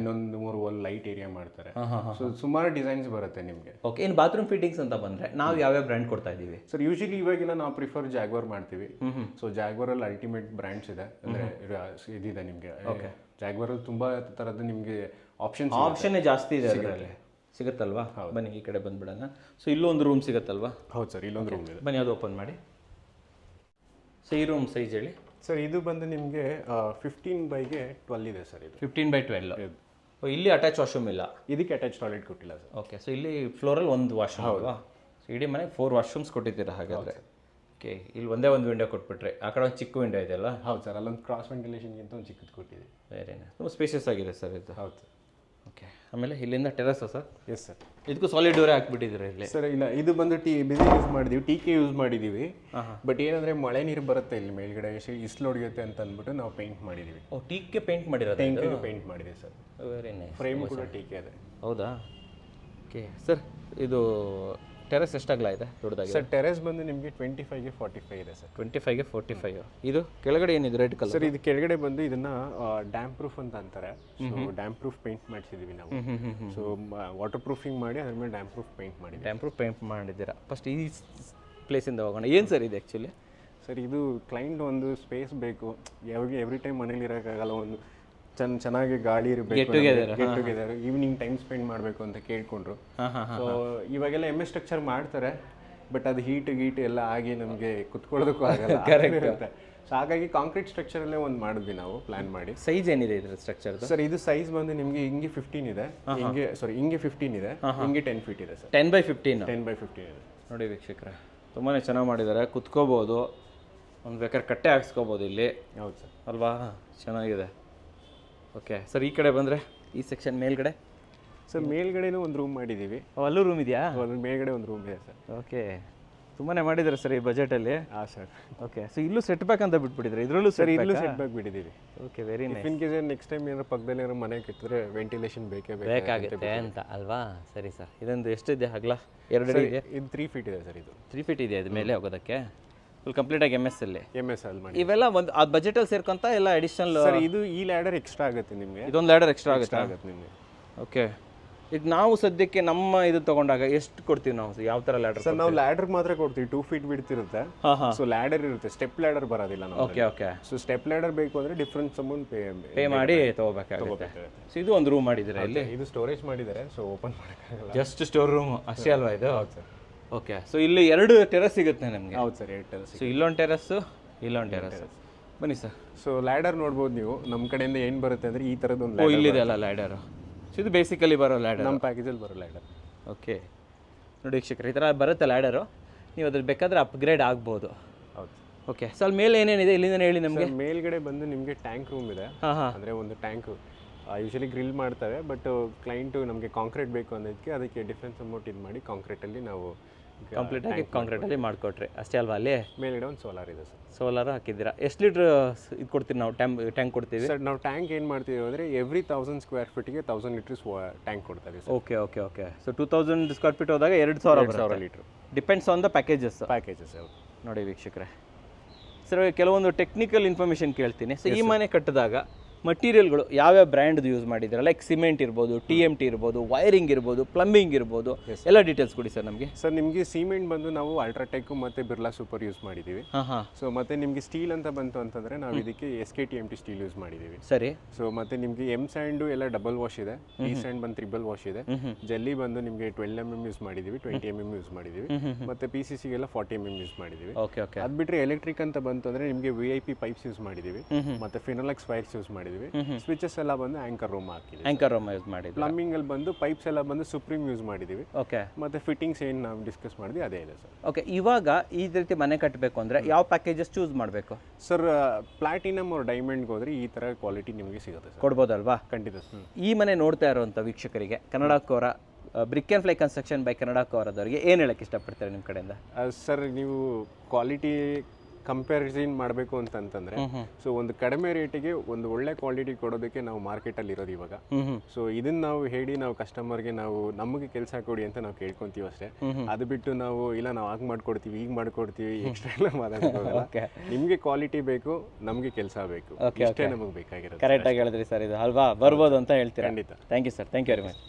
ಇನ್ನೊಂದು ಮೂರು ವಾಲ್ ಲೈಟ್ ಏರಿಯಾ ಮಾಡ್ತಾರೆ. ಸೊ ಸುಮಾರು ಡಿಸೈನ್ಸ್ ಬರುತ್ತೆ ನಿಮಗೆ. ಓಕೆ ಇನ್ನು ಬಾತ್ರೂಮ್ ಫಿಟ್ಟಿಂಗ್ಸ್ ಅಂತ ಬಂದ್ರೆ ನಾವು ಯಾವ್ಯಾವ ಬ್ರ್ಯಾಂಡ್ ಕೊಡ್ತಾ ಇದ್ದೀವಿ? ಸರ್ ಯೂಶಲಿ ಇವಾಗೆಲ್ಲ ನಾವು ಪ್ರಿಫರ್ ಜಾಗ್ವಾರ್ ಮಾಡ್ತೀವಿ. ಸೊ ಜಾಗ್ವರ್ ಅಲ್ಲಿ ಅಲ್ಟಿಮೇಟ್ ಬ್ರ್ಯಾಂಡ್ಸ್ ಇದೆ ಅಂದ್ರೆ ಇದಿದೆ ನಿಮಗೆ. ಜಾಗ್ವರ್ ಅಲ್ಲಿ ತುಂಬಾ ತರದ್ದು ನಿಮಗೆ ಆಪ್ಷನ್ಸ್ ಆಪ್ಷನ್ನೇ ಜಾಸ್ತಿ ಇದೆ ಅದರಲ್ಲಿ. ಸಿಗುತ್ತಲ್ವಾ? ಬನ್ನಿ ಈ ಕಡೆ ಬಂದ್ಬಿಡೋಣ. ಸೊ ಇಲ್ಲೊಂದು ರೂಮ್ ಸಿಗುತ್ತಲ್ವಾ? ಹೌದು ಸರ್ ಇಲ್ಲೊಂದು ರೂಮ್ ಇದೆ. ಬನ್ನಿ ಅದು ಓಪನ್ ಮಾಡಿ. ಸೊ ಈ ರೂಮ್ ಸೈಜ್ ಹೇಳಿ. ಸರ್ ಇದು ಬಂದು ನಿಮಗೆ ಫಿಫ್ಟೀನ್ ಬೈಗೆ ಟ್ವೆಲ್ ಇದೆ ಸರ್ ಇದು. ಫಿಫ್ಟೀನ್ ಬೈ ಟ್ವೆಲ್ ಇಲ್ಲಿ ಅಟ್ಯಾಚ್ ವಾಶ್ರೂಮ್ ಇಲ್ಲ. ಇದಕ್ಕೆ ಅಟ್ಯಾಚ್ ಟಾಯ್ಲೆಟ್ ಕೊಟ್ಟಿಲ್ಲ ಸರ್. ಓಕೆ ಸೊ ಇಲ್ಲಿ ಫ್ಲೋರಲ್ಲಿ ಒಂದು ವಾಶ್ರೂಮ್ ಅಲ್ವಾ? ಸೊ ಇಡೀ ಮನೆ ಫೋರ್ ವಾಶ್ರೂಮ್ಸ್ ಕೊಟ್ಟಿದ್ದೀರಾ ಹಾಗಾದರೆ? ಓಕೆ ಇಲ್ಲಿ ಒಂದೇ ಒಂದು ವಿಂಡೋ ಕೊಟ್ಬಿಟ್ರೆ ಆ ಕಡೆ ಒಂದು ಚಿಕ್ಕ ವಿಂಡೋ ಇದೆಯಲ್ಲ ಹೌದು ಸರ್ ಅಲ್ಲೊಂದು ಕ್ರಾಸ್ ವೆಂಟಿಲೇಷನ್ಗಿಂತ ಒಂದು ಚಿಕ್ಕದು ಕೊಟ್ಟಿದೆ. ಬೇರೆ ತುಂಬ ಸ್ಪೇಷಿಯಸ್ ಆಗಿದೆ ಸರ್ ಇದು. ಹೌದು. ಓಕೆ ಆಮೇಲೆ ಇಲ್ಲಿಂದ ಟೆರಸ್ ಸರ್? ಎಸ್ ಸರ್ ಇದಕ್ಕೂ ಸಾಲಿಡ್ ಡೋರೇ ಹಾಕ್ಬಿಟ್ಟಿದ್ರೆ ಇಲ್ಲಿ? ಸರ್ ಇಲ್ಲ ಇದು ಬಂದು ಟಿ ಬಿಸಿ ಯೂಸ್ ಮಾಡಿದೀವಿ ಟಿ ಕೆ ಯೂಸ್ ಮಾಡಿದ್ದೀವಿ ಬಟ್ ಏನಂದ್ರೆ ಮಳೆ ನೀರು ಬರುತ್ತೆ ಇಲ್ಲಿ ಮೇಲ್ಗಡೆ ಇಸ್ಲು ಹೊಡೆಯುತ್ತೆ ಅಂತ ಅಂದ್ಬಿಟ್ಟು ನಾವು ಪೇಂಟ್ ಮಾಡಿದ್ದೀವಿ ಓ ಟೀಕೆ ಪೇಂಟ್ ಮಾಡಿರೋ ಟ್ಯಾಂಕಿಗೆ ಪೇಂಟ್ ಮಾಡಿದೆ ಸರ್. ವೆರಿ ನೈಸ್ ಫ್ರೇಮ್ ಕೂಡ ಟಿ ಕೆ ಇದೆ. ಹೌದಾ? ಓಕೆ ಸರ್ ಇದು ಟೆರೆಸ್ ಎಷ್ಟಾಗಲ ಇದೆ ದೊಡ್ಡದಾಗಿ ಸರ್ ಟೆರೆಸ್ ಬಂದು ನಿಮಗೆ ಟ್ವೆಂಟಿ ಫೈವ್ಗೆ ಫಾರ್ಟಿ ಫೈವ್ ಇದೆ ಸರ್ ಟ್ವೆಂಟಿ ಫೈವ್ಗೆ ಫೋರ್ಟಿ ಫೈವ್ ಇದು ಕೆಳಗಡೆ ಏನಿದೆ ರೆಡ್ ಕಲರ್ ಸರ್ ಇದು ಕೆಳಗಡೆ ಬಂದು ಇದನ್ನ ಡ್ಯಾಮ್ ಪ್ರೂಫ್ ಅಂತ ಅಂತಾರೆ. ಸೊ ಡ್ಯಾಮ್ ಪ್ರೂಫ್ ಪೇಂಟ್ ಮಾಡಿಸಿದೀವಿ ನಾವು. ಸೊ ವಾಟರ್ ಪ್ರೂಫಿಂಗ್ ಮಾಡಿ ಅದ್ರ ಮೇಲೆ ಡ್ಯಾಮ್ ಪ್ರೂಫ್ ಪೇಂಟ್ ಮಾಡಿ ಡ್ಯಾಮ್ ಪ್ರೂಫ್ ಪೇಂಟ್ ಮಾಡಿದ್ದೀರಾ? ಫಸ್ಟ್ ಈ ಪ್ಲೇಸಿಂದ ಹೋಗೋಣ. ಏನು ಸರ್ ಇದು ಆ್ಯಕ್ಚುಲಿ ಸರ್ ಇದು ಕ್ಲೈಂಟ್ ಒಂದು ಸ್ಪೇಸ್ ಬೇಕು. ಯಾವಾಗ ಎವ್ರಿ ಟೈಮ್ ಮನೇಲಿ ಇರೋಕ್ಕಾಗಲ್ಲ ಒಂದು ಚೆನ್ನ ಚೆನ್ನಾಗಿ ಗಾಳಿ ಇರಬೇಕು get together evening time spend ಮಾಡಬೇಕು ಅಂತ ಕೇಳ್ಕೊಂಡ್ರು. ಸೊ ಇವಾಗೆಲ್ಲ ಎಂ ಎಸ್ ಸ್ಟ್ರಕ್ಚರ್ ಮಾಡ್ತಾರೆ ಬಟ್ ಅದು ಹೀಟ್ ಗೀಟ್ ಎಲ್ಲ ಆಗಿ ನಮಗೆ ಕುತ್ಕೊಳ್ಳೋದಕ್ಕೂ ಆಗಲ್ಲ. ಇರುತ್ತೆ. ಸೊ ಹಾಗಾಗಿ ಕಾಂಕ್ರೀಟ್ ಸ್ಟ್ರಕ್ಚರಲ್ಲೇ ಒಂದು ಮಾಡಿದ್ವಿ ನಾವು ಪ್ಲಾನ್ ಮಾಡಿ. ಸೈಜ್ ಏನಿದೆ ಇದರ ಸ್ಟ್ರಕ್ಚರ್ ಸರ್ ಇದು ಸೈಜ್ ಬಂದು ನಿಮಗೆ ಹಿಂಗೆ ಫಿಫ್ಟೀನ್ ಇದೆ ಹಿಂಗೆ ಸಾರಿ ಹಿಂಗೆ ಫಿಫ್ಟೀನ್ ಇದೆ ಹಿಂಗೆ ಟೆನ್ ಫೀಟ್ ಇದೆ sir ten by fifteen ten by fifteen ಇದೆ. ನೋಡಿ ವೀಕ್ಷಕರೇ ತುಂಬಾ ಚೆನ್ನಾಗಿ ಮಾಡಿದ್ದಾರೆ. ಕುತ್ಕೋಬೋದು. ಒಂದು ಬೇಕಾದ್ರೆ ಕಟ್ಟೆ ಹಾಕ್ಸ್ಕೋಬೋದು ಇಲ್ಲಿ. ಹೌದು ಸರ್ ಅಲ್ವಾ? ಚೆನ್ನಾಗಿದೆ. ಓಕೆ ಸರ್ ಈ ಕಡೆ ಬಂದರೆ? ಈ ಸೆಕ್ಷನ್ ಮೇಲ್ಗಡೆ? ಸರ್ ಮೇಲ್ಗಡೆನೂ ಒಂದು ರೂಮ್ ಮಾಡಿದ್ದೀವಿ ಅಲ್ಲೂ ರೂಮ್ ಇದೆಯಾ? ಅದ್ರ ಮೇಲ್ಗಡೆ ಒಂದು ರೂಮ್ ಇದೆ ಸರ್ ಓಕೆ ತುಂಬಾ ಮಾಡಿದ್ದಾರೆ ಸರ್ ಈ ಬಜೆಟಲ್ಲಿ ಹಾಂ ಸರ್ ಓಕೆ ಸೊ ಇಲ್ಲೂ ಸೆಟ್ ಬ್ಯಾಕ್ ಅಂತ ಬಿಟ್ಬಿಟ್ಟಿದ್ರೆ ಇದರಲ್ಲೂ ಸರ್ ಇಲ್ಲೂ set back ಬಿಟ್ಟಿದ್ದೀವಿ okay very nice in case next time ಏನಾದ್ರು ಪಕ್ಕದಲ್ಲಿ ಏನಾದ್ರು ಮನೆ ಕಟ್ಟಿದ್ರೆ ವೆಂಟಿಲೇಷನ್ ಬೇಕೇ ಬೇಕು ಬೇಕಾಗುತ್ತೆ ಅಂತ ಅಲ್ವಾ? ಸರಿ ಸರ್ ಇದೊಂದು ಎಷ್ಟಿದೆ ಹಗ್ಲ ಎರಡು ಇದೆ ಇದು ತ್ರೀ ಫೀಟ್ ಇದೆ ಸರ್ ಇದು. ತ್ರೀ ಫೀಟ್ ಇದೆ ಅದ ಮೇಲೆ ಹೋಗೋದಕ್ಕೆ? ಫುಲ್ ಕಂಪ್ಲೀಟಾಗಿ ಎಂ ಎಸ್ ಅಲ್ಲಿ. ಎಂ ಎಸ್ ಅಲ್ಲಿ ಮಾಡಿ. ಇವೆಲ್ಲ ಒಂದು ಆ ಬಜೆಟಲ್ಲಿ ಸೇರ್ಕೊಂತ ಎಲ್ಲ ಅಡಿಷನಲ್ ಸರ್ ಇದು ಈ ಲ್ಯಾಡರ್ ಎಕ್ಸ್ಟ್ರಾ ಆಗುತ್ತೆ ನಿಮಗೆ. ಇದೊಂದು ಲ್ಯಾಡರ್ ಎಕ್ಸ್ಟ್ರಾ ಆಗುತ್ತೆ? ಆಗುತ್ತೆ ನಿಮಗೆ. ಓಕೆ ಇದು ನಾವು ಸದ್ಯಕ್ಕೆ ನಮ್ಮ ಇದು ತಗೊಂಡಾಗ ಎಷ್ಟು ಕೊಡ್ತೀವಿ ನಾವು ಯಾವ ಥರ ಲ್ಯಾಡರ್ ಸರ್ ನಾವು ಲ್ಯಾಡರ್ ಮಾತ್ರ ಕೊಡ್ತೀವಿ. ಟೂ ಫೀಟ್ ಬಿಡ್ತಿರುತ್ತೆ ಸೊ ಲ್ಯಾಡರ್ ಇರುತ್ತೆ. ಸ್ಟೆಪ್ ಲ್ಯಾಡರ್ ಬರೋದಿಲ್ಲ ನಾವು okay okay so step ladder ಬೇಕು ಅಂದ್ರೆ ಡಿಫ್ರೆನ್ಸ್ ಅಮೌಂಟ್ ಪೇ ಪೇ ಮಾಡಿ ತಗೋಬೇಕಾಗುತ್ತೆ. ಸೊ ಇದು ಒಂದು ರೂಮ್ ಮಾಡಿದ್ದಾರೆ ಇಲ್ಲಿ? ಇದು ಸ್ಟೋರೇಜ್ ಮಾಡಿದ್ದಾರೆ. ಸೊ ಓಪನ್ ಮಾಡೋಕ್ಕಾಗಲ್ಲ. ಜಸ್ಟ್ ಸ್ಟೋರ್ ರೂಮ್ ಅಷ್ಟೇ ಅಲ್ವಾ ಇದು? ಓಕೆ ಸೊ ಇಲ್ಲಿ ಎರಡು ಟೆರಸ್ ಸಿಗುತ್ತೆ ನಮಗೆ. ಹೌದು ಸರ್ ಎರಡು ಟೆರಸ್ ಸೊ ಇಲ್ಲೊಂದು ಟೆರಸ್ಸು ಇಲ್ಲೊಂದು ಟೆರಸ್ ಬನ್ನಿ ಸರ್. ಸೊ ಲ್ಯಾಡರ್ ನೋಡ್ಬೋದು ನೀವು. ನಮ್ಮ ಕಡೆಯಿಂದ ಏನು ಬರುತ್ತೆ ಅಂದರೆ ಈ ಥರದ್ದು ಒಂದು ಓ ಇಲ್ಲಿದೆ ಅಲ್ಲ ಲ್ಯಾಡರು ಸೊ ಇದು ಬೇಸಿಕಲಿ ಬರೋ ಲ್ಯಾಡರ್ ನಮ್ಮ ಪ್ಯಾಕೇಜಲ್ಲಿ ಬರೋ ಲ್ಯಾಡರ್ ಓಕೆ ನೋಡಿ ವೀಕ್ಷಕರು ಈ ಥರ ಬರುತ್ತೆ ಲ್ಯಾಡರು ನೀವು ಅದ್ರ ಬೇಕಾದ್ರೆ ಅಪ್ಗ್ರೇಡ್ ಆಗ್ಬೋದು. ಹೌದು. ಓಕೆ ಸೊ ಅಲ್ಲಿ ಮೇಲೆ ಏನೇನಿದೆ? ಇಲ್ಲಿಂದ ಹೇಳಿ ನಮಗೆ. ಮೇಲ್ಗಡೆ ಬಂದು ನಿಮಗೆ ಟ್ಯಾಂಕ್ ರೂಮ್ ಇದೆ. ಹಾಂ ಹಾಂ. ಅಂದರೆ ಒಂದು ಟ್ಯಾಂಕ್ ಯೂಶಲಿ ಗ್ರಿಲ್ ಮಾಡ್ತಾರೆ ಬಟ್ ಕ್ಲೈಂಟು ನಮಗೆ ಕಾಂಕ್ರೀಟ್ ಬೇಕು ಅನ್ನೋದಕ್ಕೆ ಅದಕ್ಕೆ ಡಿಫ್ರೆನ್ಸ್ ಅಮೌಂಟ್ ಇದು ಮಾಡಿ ಕಾಂಕ್ರೀಟಲ್ಲಿ ನಾವು ಕಂಪ್ಲೀಟಾಗಿ ಕಾಂಕ್ರೀಟಲ್ಲಿ ಮಾಡ್ಕೊಟ್ರಿ. ಅಷ್ಟೇ ಅಲ್ವಾ ಅಲ್ಲಿ? ಮೇಲ್ಗಡೆ ಒಂದು ಸೋಲಾರ್ ಇದೆ ಸರ್. ಸೋಲಾರ್ ಹಾಕಿದ್ದೀರಾ? ಎಷ್ಟು ಲೀಟ್ರ್ ಇದು ಕೊಡ್ತೀವಿ ನಾವು? ಟ್ಯಾಂಕ್ ಟ್ಯಾಂಕ್ ಕೊಡ್ತೀವಿ? ಸರ್ ನಾವು ಟ್ಯಾಂಕ್ ಏನು ಮಾಡ್ತೀವಿ ಅಂದರೆ ಎವ್ರಿ ತೌಸಂಡ್ ಸ್ಕ್ವೇರ್ ಫೀಟಿಗೆ ತೌಸಂಡ್ ಲೀಟರ್ಸ್ ಟ್ಯಾಂಕ್ ಕೊಡ್ತಾರೆ okay okay okay so two thousand square feet ಹೋದಾಗ ಎರಡು ಸಾವಿರ ಸಾವಿರ litre depends on the packages packages ನೋಡಿ ವೀಕ್ಷಕರೇ. ಸರ್ ಕೆಲವೊಂದು ಟೆಕ್ನಿಕಲ್ ಇನ್ಫಾರ್ಮೇಷನ್ ಕೇಳ್ತೀನಿ. ಸೊ ಈ ಮನೆ ಕಟ್ಟಿದಾಗ ಮಟೀರಿಯಲ್ಗಳು ಯಾವ್ಯಾವ ಬ್ರ್ಯಾಂಡ್ದು ಯೂಸ್ ಮಾಡಿದ್ದೀರಾ? ಲೈಕ್ ಸಿಮೆಂಟ್ ಇರ್ಬೋದು ಟಿ ಎಂ ಟಿ ಇರ್ಬೋದು ವೈರಿಂಗ್ ಇರ್ಬೋದು ಪ್ಲಂಬಿಂಗ್ ಇರ್ಬೋದು. ಎಲ್ಲ ಡೀಟೇಲ್ಸ್ ಕೊಡಿ ಸರ್ ನಮಗೆ. ಸರ್ ನಿಮಗೆ ಸಿಮೆಂಟ್ ಬಂದು ನಾವು ಅಲ್ಟ್ರಾಟೆಕ್ ಮತ್ತು ಬಿರ್ಲಾ ಸೂಪರ್ ಯೂಸ್ ಮಾಡಿದ್ದೀವಿ. ಹಾಂ ಹಾಂ. ಸೊ ಮತ್ತೆ ನಿಮಗೆ ಸ್ಟೀಲ್ ಅಂತ ಬಂತು ಅಂತಂದರೆ ನಾವು ಇದಕ್ಕೆ S K T M T steel use ಮಾಡಿದ್ದೀವಿ. ಸರಿ. ಸೊ ಮತ್ತೆ ನಿಮಗೆ ಎಂ ಸ್ಯಾಂಡು ಎಲ್ಲ ಡಬಲ್ ವಾಶ್ ಇದೆ. ಈ ಸ್ಯಾಂಡ್ ಬಂದು ತ್ರಿಬಲ್ ವಾಶ್ ಇದೆ. ಜಲ್ಲಿ ಬಂದು ನಿಮಗೆ ಟ್ವೆಲ್ ಎಂ ಎಂ ಯೂಸ್ ಮಾಡಿದ್ದೀವಿ ಟ್ವೆಂಟಿ ಎಂ ಎಂ ಯೂಸ್ ಮಾಡಿದ್ದೀವಿ. ಮತ್ತೆ ಪಿ ಸಿ ಸಿಗೆಲ್ಲ ಫಾರ್ಟಿ ಎಂ ಎಂ ಯೂಸ್ ಮಾಡಿದ್ದೀವಿ. ಓಕೆ ಓಕೆ ಅದ್ ಬಿಟ್ರೆ ಎಲೆಕ್ಟ್ರಿಕ್ ಅಂತ ಬಂತು ಅಂದ್ರೆ ನಿಮಗೆ V I P pipes use ಮಾಡಿದ್ದೀವಿ. ಮತ್ತೆ ಫಿನೋಲೆಕ್ಸ್ ವೈರ್ಸ್ ಯೂಸ್ ಮಾಡಿದ್ದೀವಿ. ಸ್ವಿಚಸ್ ಎಲ್ಲ ಬಂದು ಆಂಕರ್ ರೂಮ್ ಹಾಕಿದ್ವಿ. ಆಂಕರ್ ರೂಮ್ ಯೂಸ್ ಮಾಡಿ ಪ್ಲಂಬಿಂಗ್ ಅಲ್ಲಿ ಬಂದು ಪೈಪ್ಸ್ ಎಲ್ಲ ಬಂದು ಸುಪ್ರೀಮ್ ಯೂಸ್ ಮಾಡಿದ್ದೀವಿ. ಓಕೆ ಮತ್ತೆ ಫಿಟ್ಟಿಂಗ್ಸ್ ಏನು ನಾವು ಡಿಸ್ಕಸ್ ಮಾಡಿದ್ವಿ ಅದೇ ಇದೆ ಸರ್. ಓಕೆ ಇವಾಗ ಈ ರೀತಿ ಮನೆ ಕಟ್ಟಬೇಕು ಅಂದರೆ ಯಾವ ಪ್ಯಾಕೇಜಸ್ ಚೂಸ್ ಮಾಡಬೇಕು? ಸರ್ ಪ್ಲಾಟಿನಮ್ ಅವ್ರ ಡೈಮಂಡ್ಗೆ ಹೋದ್ರೆ ಈ ತರ ಕ್ವಾಲಿಟಿ ನಿಮಗೆ ಸಿಗುತ್ತೆ ಸರ್. ಕೊಡ್ಬೋದಲ್ವಾ? ಖಂಡಿತ ಸರ್. ಈ ಮನೆ ನೋಡ್ತಾ ಇರುವಂಥ ವೀಕ್ಷಕರಿಗೆ Kannada Kora brick and fly construction by Kannada ಕೋರದವರಿಗೆ ಏನು ಹೇಳಕ್ಕೆ ಇಷ್ಟಪಡ್ತಾರೆ ನಿಮ್ಮ ಕಡೆಯಿಂದ? ಸರ್ ನೀವು ಕ್ವಾಲಿಟಿ ಕಂಪ್ಯಾರಿಸನ್ ಮಾಡಬೇಕು ಅಂತಂತಂದ್ರೆ ಸೊ ಒಂದು ಕಡಿಮೆ ರೇಟಿಗೆ ಒಂದು ಒಳ್ಳೆ ಕ್ವಾಲಿಟಿ ಕೊಡೋದಕ್ಕೆ ನಾವು ಮಾರ್ಕೆಟಲ್ಲಿ ಇರೋದು ಇವಾಗ. ಸೊ ಇದನ್ನ ನಾವು ಹೇಳಿ ನಾವು ಕಸ್ಟಮರ್ಗೆ ನಾವು ನಮಗೆ ಕೆಲಸ ಕೊಡಿ ಅಂತ ನಾವು ಕೇಳ್ಕೊಂತೀವಿ ಅಷ್ಟೇ. ಅದು ಬಿಟ್ಟು ನಾವು ಇಲ್ಲ ನಾವು ಆಗ ಮಾಡ್ಕೊಡ್ತೀವಿ ಈಗ ಮಾಡ್ಕೊಡ್ತೀವಿ ಎಕ್ಸ್ಟ್ರಾ ಎಲ್ಲ ನಿಮಗೆ ಕ್ವಾಲಿಟಿ ಬೇಕು ನಮಗೆ ಕೆಲಸ ಬೇಕು. ಅಷ್ಟೇ ಇಷ್ಟೇ ನಮಗೆ ಬೇಕಾಗಿರೋದು. ಕರೆಕ್ಟಾಗಿ ಹೇಳಿದ್ರಿ ಸರ್ ಇದು. ಅಲ್ವಾ? ಬರ್ಬೋದು ಅಂತ ಹೇಳ್ತೀರಾ? ಖಂಡಿತ. Thank you sir thank you very much